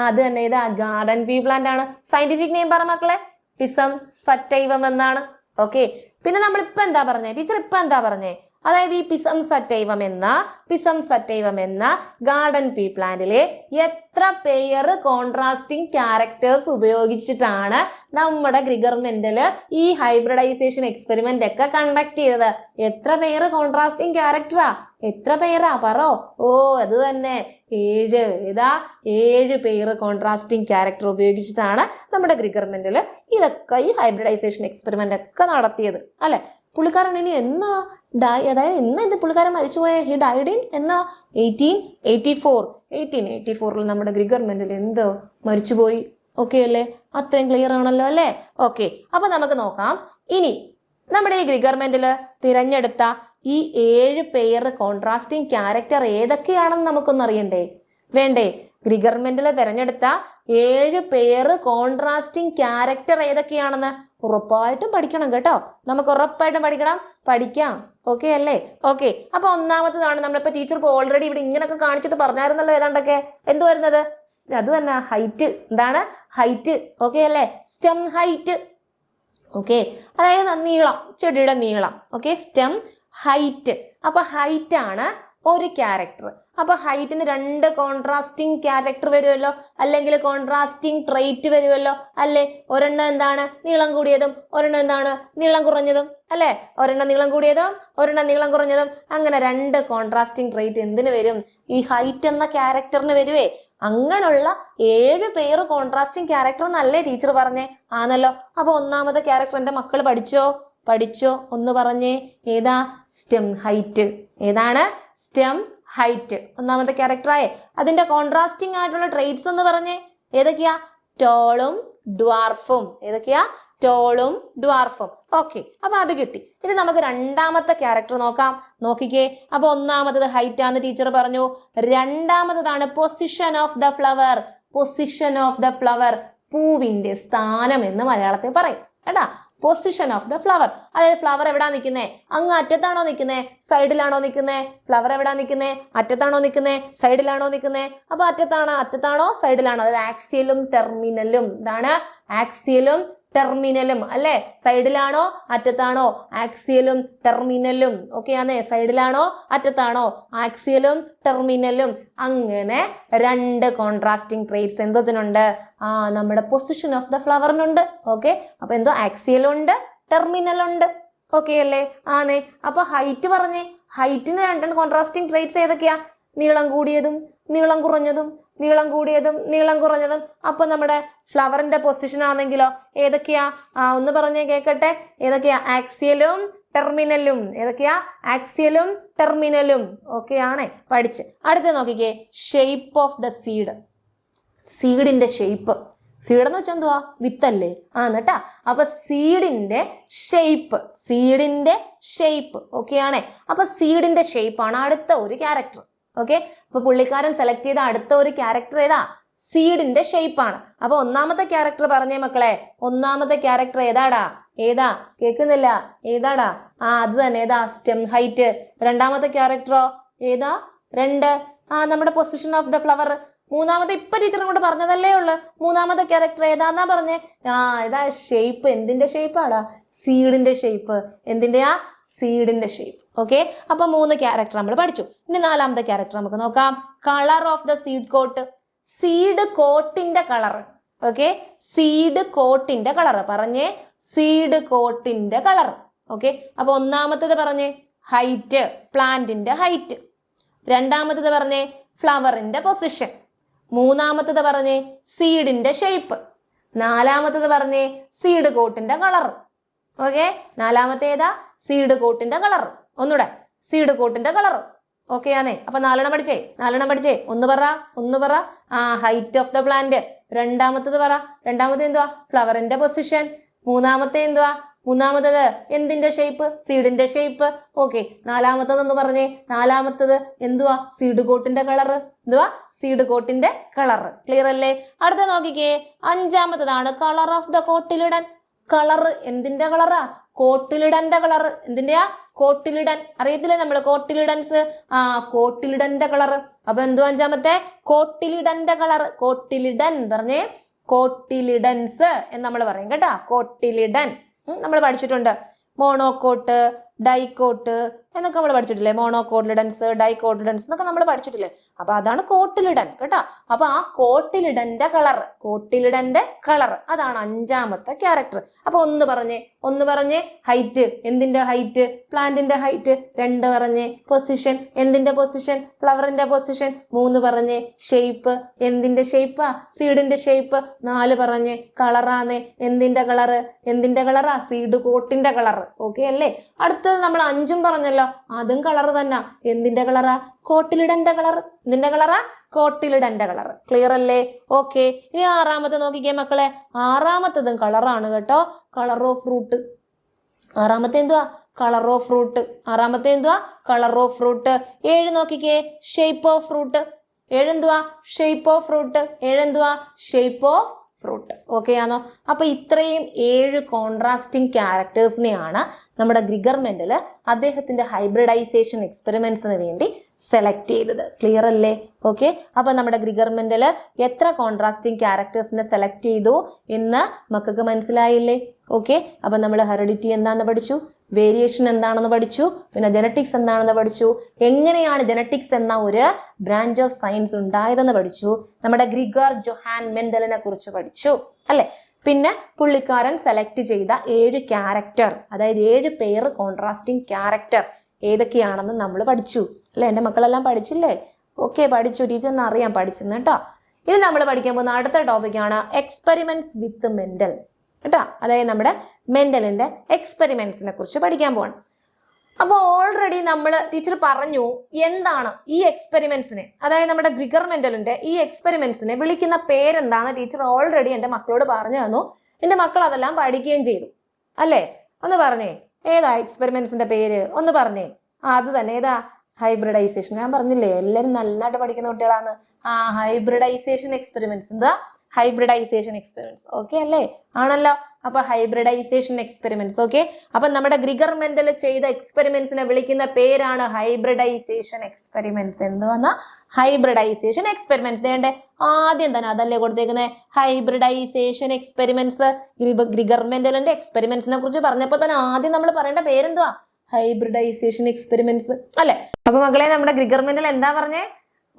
അത് തന്നെ. ഏതാ? ഗാർഡൻ പീ പ്ലാന്റ് ആണ്. സയന്റിഫിക് നെയിം പറ മക്കളെ. പിസം സറ്റൈവം എന്നാണ്. ഓക്കെ പിന്നെ നമ്മൾ ഇപ്പൊ എന്താ പറഞ്ഞേ? ടീച്ചർ ഇപ്പൊ എന്താ പറഞ്ഞേ? അതായത് ഈ പിസം സറ്റൈവം എന്ന പിസം സറ്റൈവം എന്ന ഗാർഡൻ പീ പ്ലാന്റിലെ എത്ര പെയർ കോൺട്രാസ്റ്റിംഗ് ക്യാരക്ടേഴ്സ് ഉപയോഗിച്ചിട്ടാണ് നമ്മുടെ ഗ്രിഗർമെന്റിൽ ഈ ഹൈബ്രിഡൈസേഷൻ എക്സ്പെരിമെന്റ് ഒക്കെ കണ്ടക്ട് ചെയ്തത്? എത്ര പേര് കോൺട്രാസ്റ്റിംഗ് ക്യാരക്ടറാ എത്ര പേരാ പറോ. ഓ അത് തന്നെ. ഏഴ് ഏതാ ഏഴ് പേര് കോൺട്രാസ്റ്റിംഗ് ക്യാരക്ടർ ഉപയോഗിച്ചിട്ടാണ് നമ്മുടെ ഗ്രിഗർമെന്റിൽ ഇതൊക്കെ ഈ ഹൈബ്രിഡൈസേഷൻ എക്സ്പെരിമെന്റ് ഒക്കെ നടത്തിയത്. അല്ലെ? പുള്ളിക്കാരൻ ഇനി എന്നാ ഡൈ അതായത് എന്ന് ഇത് പുള്ളിക്കാരൻ മരിച്ചുപോയ ഹി ഡൈഡ് ഇൻ എന്ന eighteen eighty four eighteen eighty ഫോറിൽ നമ്മുടെ ഗ്രിഗർ ഗ്രിഗർമെന്റിൽ എന്ത്? മരിച്ചുപോയി. ഓക്കെ അല്ലേ? അത്രയും ക്ലിയർ ആണല്ലോ അല്ലേ? ഓക്കെ അപ്പൊ നമുക്ക് നോക്കാം. ഇനി നമ്മുടെ ഈ ഗ്രിഗർ ഗ്രിഗർമെന്റിൽ തിരഞ്ഞെടുത്ത ഈ ഏഴ് പേർ കോൺട്രാസ്റ്റിംഗ് ക്യാരക്ടർ ഏതൊക്കെയാണെന്ന് നമുക്കൊന്ന് അറിയണ്ടേ? വേണ്ടേ? ഗ്രിഗർമെന്റിൽ തിരഞ്ഞെടുത്ത ഏഴ് പേര് കോൺട്രാസ്റ്റിംഗ് ക്യാരക്ടർ ഏതൊക്കെയാണെന്ന് ഉറപ്പായിട്ടും പഠിക്കണം കേട്ടോ. നമുക്ക് ഉറപ്പായിട്ടും പഠിക്കണം. പഠിക്കാം. ഓക്കെ അല്ലേ? ഓക്കെ അപ്പൊ ഒന്നാമത്തതാണ് നമ്മളിപ്പോ ടീച്ചർ ഇപ്പോൾ ഓൾറെഡി ഇവിടെ ഇങ്ങനെയൊക്കെ കാണിച്ചിട്ട് പറഞ്ഞായിരുന്നല്ലോ ഏതാണ്ടൊക്കെ? എന്ത് വരുന്നത്? അത് തന്നെ ഹൈറ്റ് എന്താണ്? ഹൈറ്റ് ഓക്കെ അല്ലേ? സ്റ്റെം ഹൈറ്റ് ഓക്കെ അതായത് നീളം. ചെടിയുടെ നീളം. ഓക്കെ സ്റ്റെം ഹൈറ്റ് അപ്പൊ ഹൈറ്റ് ആണ് ഒരു ക്യാരക്ടർ അപ്പൊ ഹൈറ്റിന് രണ്ട് കോൺട്രാസ്റ്റിംഗ് ക്യാരക്ടർ വരുമല്ലോ അല്ലെങ്കിൽ കോൺട്രാസ്റ്റിംഗ് ട്രേറ്റ് വരുമല്ലോ അല്ലേ? ഒരെണ്ണം എന്താണ് നീളം കൂടിയതും ഒരെണ്ണം എന്താണ് നീളം കുറഞ്ഞതും അല്ലേ? ഒരെണ്ണം നീളം കൂടിയതും ഒരെണ്ണം നീളം കുറഞ്ഞതും. അങ്ങനെ രണ്ട് കോൺട്രാസ്റ്റിംഗ് ട്രേറ്റ് എന്തിന് വരും? ഈ ഹൈറ്റ് എന്ന ക്യാരക്ടറിന് വരുവേ. അങ്ങനെയുള്ള ഏഴ് പേര് കോൺട്രാസ്റ്റിംഗ് ക്യാരക്ടർ എന്നല്ലേ ടീച്ചർ പറഞ്ഞേ? ആണല്ലോ. അപ്പോൾ ഒന്നാമത്തെ ക്യാരക്ടർ എന്റെ മക്കൾ പഠിച്ചോ? പഠിച്ചോ? ഒന്ന് പറഞ്ഞേ. ഏതാ? സ്റ്റെം ഹൈറ്റ് ഏതാണ്? Stem height. ഒന്നാമത്തെ ക്യാരക്ടറായ അതിന്റെ കോൺട്രാസ്റ്റിംഗ് ആയിട്ടുള്ള ട്രേറ്റ്സ് എന്ന് പറഞ്ഞേ. ഏതൊക്കെയാ? ടോളും ഡ്വാർഫും. ഏതൊക്കെയാ? ടോളും ഡ്വാർഫും. ഓക്കെ അപ്പൊ അത് കിട്ടി. ഇനി നമുക്ക് രണ്ടാമത്തെ ക്യാരക്ടർ നോക്കാം. നോക്കിക്കേ അപ്പൊ ഒന്നാമത്തത് ഹൈറ്റ് ആന്ന് ടീച്ചർ പറഞ്ഞു. രണ്ടാമത്തതാണ് position of the flower position of the flower പൂവിന്റെ സ്ഥാനം എന്ന് മലയാളത്തിൽ പറയും. കേട്ടാ? പൊസിഷൻ ഓഫ് ദ ഫ്ലവർ അതായത് ഫ്ലവർ എവിടാ നിൽക്കുന്നേ അങ്ങ് അറ്റത്താണോ നിൽക്കുന്നേ സൈഡിലാണോ നിൽക്കുന്നേ ഫ്ലവർ എവിടാ നിൽക്കുന്നേ അറ്റത്താണോ നിൽക്കുന്നേ സൈഡിലാണോ നിൽക്കുന്നേ അപ്പൊ അറ്റത്താണോ അറ്റത്താണോ സൈഡിലാണോ അതായത് ആക്സിയലും ടെർമിനലും ഇതാണ് ആക്സിയലും ടെർമിനലും അല്ലെ? സൈഡിലാണോ അറ്റത്താണോ? ആക്സിയലും ടെർമിനലും ഓക്കെ ആണേ സൈഡിലാണോ അറ്റത്താണോ? ആക്സിയലും ടെർമിനലും അങ്ങനെ രണ്ട് കോൺട്രാസ്റ്റിംഗ് ട്രേറ്റ്സ് എന്തോത്തിനുണ്ട് ആ നമ്മുടെ പൊസിഷൻ ഓഫ് ദ ഫ്ലവറിനുണ്ട് ഓക്കെ അപ്പൊ എന്തോ ആക്സിയലുണ്ട് ടെർമിനലുണ്ട് ഓക്കെ അല്ലേ? ആണേ അപ്പൊ ഹൈറ്റ് പറഞ്ഞേ. ഹൈറ്റിന് രണ്ട് കോൺട്രാസ്റ്റിംഗ് ട്രേറ്റ്സ് ഏതൊക്കെയാ? നീളം കൂടിയതും നീളം കുറഞ്ഞതും നീളം കൂടിയതും നീളം കുറഞ്ഞതും അപ്പൊ നമ്മുടെ ഫ്ലവറിന്റെ പൊസിഷൻ ആണെങ്കിലോ? ഏതൊക്കെയാ? ഒന്ന് പറഞ്ഞേ കേക്കട്ടെ. ഏതൊക്കെയാ? ആക്സിയലും ടെർമിനലും ഏതൊക്കെയാ? ആക്സിയലും ടെർമിനലും ഒക്കെയാണ് ആണേ. പഠിച്ച്. അടുത്ത നോക്കിക്കേ. ഷേപ്പ് ഓഫ് ദ സീഡ് സീഡിന്റെ ഷേപ്പ് സീഡ് എന്ന് വെച്ചാൽ എന്തുവാ? വിത്തല്ലേ ആ എന്നിട്ടാ അപ്പൊ സീഡിന്റെ ഷേപ്പ് സീഡിന്റെ ഷേപ്പ് ഓക്കെ ആണേ. അപ്പൊ സീഡിന്റെ ഷേപ്പ് ആണ് അടുത്ത ഒരു ക്യാരക്ടർ ഓക്കെ അപ്പൊ പുള്ളിക്കാരൻ സെലക്ട് ചെയ്ത അടുത്ത ഒരു ക്യാരക്ടർ ഏതാ? സീഡിന്റെ ഷേപ്പ് ആണ്. അപ്പൊ ഒന്നാമത്തെ ക്യാരക്ടർ പറഞ്ഞേ മക്കളെ. ഒന്നാമത്തെ ക്യാരക്ടർ ഏതാടാ? ഏതാ? കേൾക്കുന്നില്ല. ഏതാടാ? ആ അത് തന്നെ. ഏതാ? സ്റ്റെം ഹൈറ്റ് രണ്ടാമത്തെ ക്യാരക്ടറോ ഏതാ? രണ്ട്. ആ നമ്മുടെ പൊസിഷൻ ഓഫ് ദ ഫ്ലവർ മൂന്നാമത്തെ ഇപ്പൊ ടീച്ചറും കൂടെ പറഞ്ഞതല്ലേ ഉള്ളു. മൂന്നാമത്തെ ക്യാരക്ടർ ഏതാന്നാ പറഞ്ഞേ? ആ ഏതാ ഷേപ്പ് എന്തിന്റെ ഷേപ്പാടാ സീഡിന്റെ ഷേപ്പ് എന്തിന്റെയാ? സീഡിന്റെ ഷേപ്പ് ഓക്കെ അപ്പൊ മൂന്ന് ക്യാരക്ടർ നമ്മൾ പഠിച്ചു. ഇനി നാലാമത്തെ ക്യാരക്ടർ നമുക്ക് നോക്കാം. Colour of the seed coat seed കോട്ടിന്റെ colour okay seed കോട്ടിന്റെ കളർ പറഞ്ഞേ സീഡ് കോട്ടിന്റെ കളർ ഓക്കെ അപ്പൊ ഒന്നാമത്തത് പറഞ്ഞേ ഹൈറ്റ് പ്ലാന്റിന്റെ ഹൈറ്റ് രണ്ടാമത്തത് പറഞ്ഞേ ഫ്ലവറിന്റെ പൊസിഷൻ മൂന്നാമത്തത് പറഞ്ഞേ സീഡിന്റെ ഷേപ്പ് നാലാമത്തത് പറഞ്ഞേ സീഡ് കോട്ടിന്റെ കളർ ഓക്കെ നാലാമത്തേതാ സീഡ് കോട്ടിന്റെ കളർ ഒന്നുകൂടെ സീഡ് കോട്ടിന്റെ കളർ ഓക്കെ ആണേ അപ്പൊ നാലെണ്ണം പഠിച്ചേ. നാലെണ്ണം പഠിച്ചേ. ഒന്ന് പറ ഒന്ന് പറ. ആ ഹൈറ്റ് ഓഫ് ദ പ്ലാന്റ് രണ്ടാമത്തത് പറ. രണ്ടാമത്തെ എന്തുവാ? ഫ്ലവറിന്റെ പൊസിഷൻ മൂന്നാമത്തെ എന്തുവാ? മൂന്നാമത്തത് എന്തിന്റെ ഷേപ്പ് സീഡിന്റെ ഷേപ്പ് ഓക്കെ നാലാമത്തത് എന്ന് പറഞ്ഞേ. നാലാമത്തത് എന്തുവാ? സീഡ് കോട്ടിന്റെ കളർ എന്തുവാ? സീഡ് കോട്ടിന്റെ കളർ ക്ലിയർ അല്ലേ? അടുത്ത നോക്കിക്കേ. അഞ്ചാമത്തതാണ് colour of the cotyledon colour എന്തിന്റെ കളറാ കോട്ടിലിടന്റെ കളർ. എന്തിന്റെയാ? കോട്ടിലിടൻ. അറിയത്തില്ലേ നമ്മൾ കോട്ടിലിഡൻസ് ആ കോട്ടിലിടന്റെ കളർ. അപ്പൊ എന്തോ അഞ്ചാമത്തെ? കോട്ടിലിടന്റെ കളർ. കോട്ടിലിടൻ പറഞ്ഞേ കോട്ടിലിഡൻസ് എന്ന് നമ്മൾ പറയും കേട്ടാ. കോട്ടിലിടൻ. നമ്മൾ പഠിച്ചിട്ടുണ്ട്. മോണോക്കോട്ട് ഡൈക്കോട്ട് എന്നൊക്കെ നമ്മൾ പഠിച്ചിട്ടില്ലേ? മോണോക്കോട്ടിലിഡൻസ് ഡൈക്കോട്ടിലിഡൻസ് എന്നൊക്കെ നമ്മൾ പഠിച്ചിട്ടില്ലേ? അപ്പൊ അതാണ് കോട്ടിലിടൻ കേട്ടോ? അപ്പൊ ആ കോട്ടിലിടന്റെ കളർ കോട്ടിലിടന്റെ കളർ. അതാണ് അഞ്ചാമത്തെ ക്യാരക്ടർ അപ്പൊ ഒന്ന് പറഞ്ഞേ ഒന്ന് പറഞ്ഞേ ഹൈറ്റ് എന്തിന്റെ ഹൈറ്റ് പ്ലാന്റിന്റെ ഹൈറ്റ് രണ്ട് പറഞ്ഞേ പൊസിഷൻ എന്തിന്റെ പൊസിഷൻ ഫ്ലവറിന്റെ പൊസിഷൻ മൂന്ന് പറഞ്ഞേ ഷേപ്പ് എന്തിന്റെ ഷേപ്പാ സീഡിന്റെ ഷേപ്പ് നാല് പറഞ്ഞേ കളറാന്നേ എന്തിന്റെ കളറ്? എന്തിന്റെ കളറാ? സീഡ് കോട്ടിന്റെ കളർ ഓക്കെ അല്ലേ? അടുത്തത് നമ്മൾ അഞ്ചും പറഞ്ഞല്ലോ. അതും കളർ തന്നെ. എന്തിന്റെ കളറാ? കോട്ടിലിടന്റെ കളർ. ഇതിന്റെ കളറാ? കോട്ടിലിടന്റെ കളർ. ക്ലിയർ അല്ലേ? ഓക്കെ ഇനി ആറാമത്തെ നോക്കിക്കേ മക്കളെ. ആറാമത്തതും കളറാണ് കേട്ടോ. കളർ ഓഫ് ഫ്രൂട്ട് ആറാമത്തെ എന്തുവാ? കളർ ഓഫ് ഫ്രൂട്ട് ആറാമത്തെ എന്തുവാ? കളർ ഓഫ് ഫ്രൂട്ട് ഏഴ് നോക്കിക്കേ. ഷേപ്പ് ഓഫ് ഫ്രൂട്ട് ഏഴെന്തുവാ ഷേപ്പ് ഓഫ് ഫ്രൂട്ട് ഏഴെന്തുവാ ഷേപ്പ് ഓഫ് ഫ്രൂട്ട് ഓക്കെ ആണോ? അപ്പൊ ഇത്രയും ഏഴ് കോൺട്രാസ്റ്റിംഗ് ക്യാരക്ടേഴ്സിനെയാണ് നമ്മുടെ ഗ്രിഗർമെന്റിൽ അദ്ദേഹത്തിന്റെ ഹൈബ്രിഡൈസേഷൻ എക്സ്പെരിമെന്റ്സിന് വേണ്ടി സെലക്ട് ചെയ്തത്. ക്ലിയർ അല്ലേ? ഓക്കെ അപ്പൊ നമ്മുടെ ഗ്രിഗർമെന്റിൽ എത്ര കോൺട്രാസ്റ്റിംഗ് ക്യാരക്ടേഴ്സിനെ സെലക്ട് ചെയ്തു എന്ന് മക്കൾക്ക് മനസ്സിലായില്ലേ? ഓക്കെ അപ്പൊ നമ്മൾ ഹെറിഡിറ്റി എന്താണെന്ന് പഠിച്ചു? വേരിയേഷൻ എന്താണെന്ന് പഠിച്ചു. പിന്നെ ജനറ്റിക്സ് എന്താണെന്ന് പഠിച്ചു. എങ്ങനെയാണ് ജനറ്റിക്സ് എന്ന ഒരു ബ്രാഞ്ച് ഓഫ് സയൻസ് ഉണ്ടായതെന്ന് പഠിച്ചു. നമ്മുടെ ഗ്രിഗർ ജൊഹാൻ മെന്റലിനെ കുറിച്ച് പഠിച്ചു. അല്ലെ? പിന്നെ പുള്ളിക്കാരൻ സെലക്ട് ചെയ്ത ഏഴ് ക്യാരക്ടർ അതായത് ഏഴ് പേര് കോൺട്രാസ്റ്റിംഗ് ക്യാരക്ടർ ഏതൊക്കെയാണെന്ന് നമ്മൾ പഠിച്ചു. അല്ലെ? എന്റെ മക്കളെല്ലാം പഠിച്ചില്ലേ? ഓക്കെ പഠിച്ചു. ടീച്ചറിന് അറിയാം. പഠിച്ചെന്ന് കേട്ടോ. ഇനി നമ്മൾ പഠിക്കാൻ പോകുന്ന അടുത്ത ടോപ്പിക്കാണ് എക്സ്പെരിമെന്റ്സ് വിത്ത് മെന്റൽ കേട്ടോ? അതായത് നമ്മുടെ മെന്റലിന്റെ എക്സ്പെരിമെന്റ്സിനെ കുറിച്ച് പഠിക്കാൻ പോകണം അപ്പോൾ ഓൾറെഡി നമ്മൾ ടീച്ചർ പറഞ്ഞു എന്താണ് ഈ എക്സ്പെരിമെന്റ്സിനെ അതായത് നമ്മുടെ ഗ്രിഗർ മെന്റലിന്റെ ഈ എക്സ്പെരിമെന്റ്സിനെ വിളിക്കുന്ന പേരെന്താന്ന് ടീച്ചർ ഓൾറെഡി എന്റെ മക്കളോട് പറഞ്ഞു തന്നു. എന്റെ മക്കൾ അതെല്ലാം പഠിക്കുകയും ചെയ്തു. അല്ലേ? ഒന്ന് പറഞ്ഞേ ഏതാ എക്സ്പെരിമെന്റ്സിന്റെ പേര്? ഒന്ന് പറഞ്ഞേ. ആ അത് തന്നെ. ഏതാ? ഹൈബ്രിഡൈസേഷൻ. ഞാൻ പറഞ്ഞില്ലേ എല്ലാവരും നന്നായിട്ട് പഠിക്കുന്ന കുട്ടികളാണ് ആ ഹൈബ്രിഡൈസേഷൻ എക്സ്പെരിമെന്റ്സ്. എന്താ? ഹൈബ്രിഡൈസേഷൻ എക്സ്പെരിമെന്റ്സ് ഓക്കെ അല്ലേ? ആണല്ലോ? അപ്പൊ ഹൈബ്രിഡൈസേഷൻ എക്സ്പെരിമെന്റ്സ് ഓക്കെ അപ്പൊ നമ്മുടെ ഗ്രിഗർ മെന്റൽ ചെയ്ത എക്സ്പെരിമെന്റ്സിനെ വിളിക്കുന്ന പേരാണ് ഹൈബ്രിഡൈസേഷൻ എക്സ്പെരിമെന്റ്സ് എന്തുവന്ന ഹൈബ്രിഡൈസേഷൻ എക്സ്പെരിമെന്റ്സ് വേണ്ടേ ആദ്യം തന്നെ അതല്ലേ കൊടുത്തേക്കുന്നത് ഹൈബ്രിഡൈസേഷൻ എക്സ്പെരിമെന്റ്സ് ഗ്രിഗർ മെന്റലിന്റെ എക്സ്പെരിമെന്റ്സിനെ കുറിച്ച് പറഞ്ഞപ്പോൾ തന്നെ ആദ്യം നമ്മൾ പറയേണ്ട പേരെന്തുവാ? ഹൈബ്രിഡൈസേഷൻ എക്സ്പെരിമെന്റ്സ് അല്ലെ? അപ്പൊ മക്കളെ നമ്മുടെ ഗ്രിഗർ മെന്റൽ എന്താ പറഞ്ഞേ?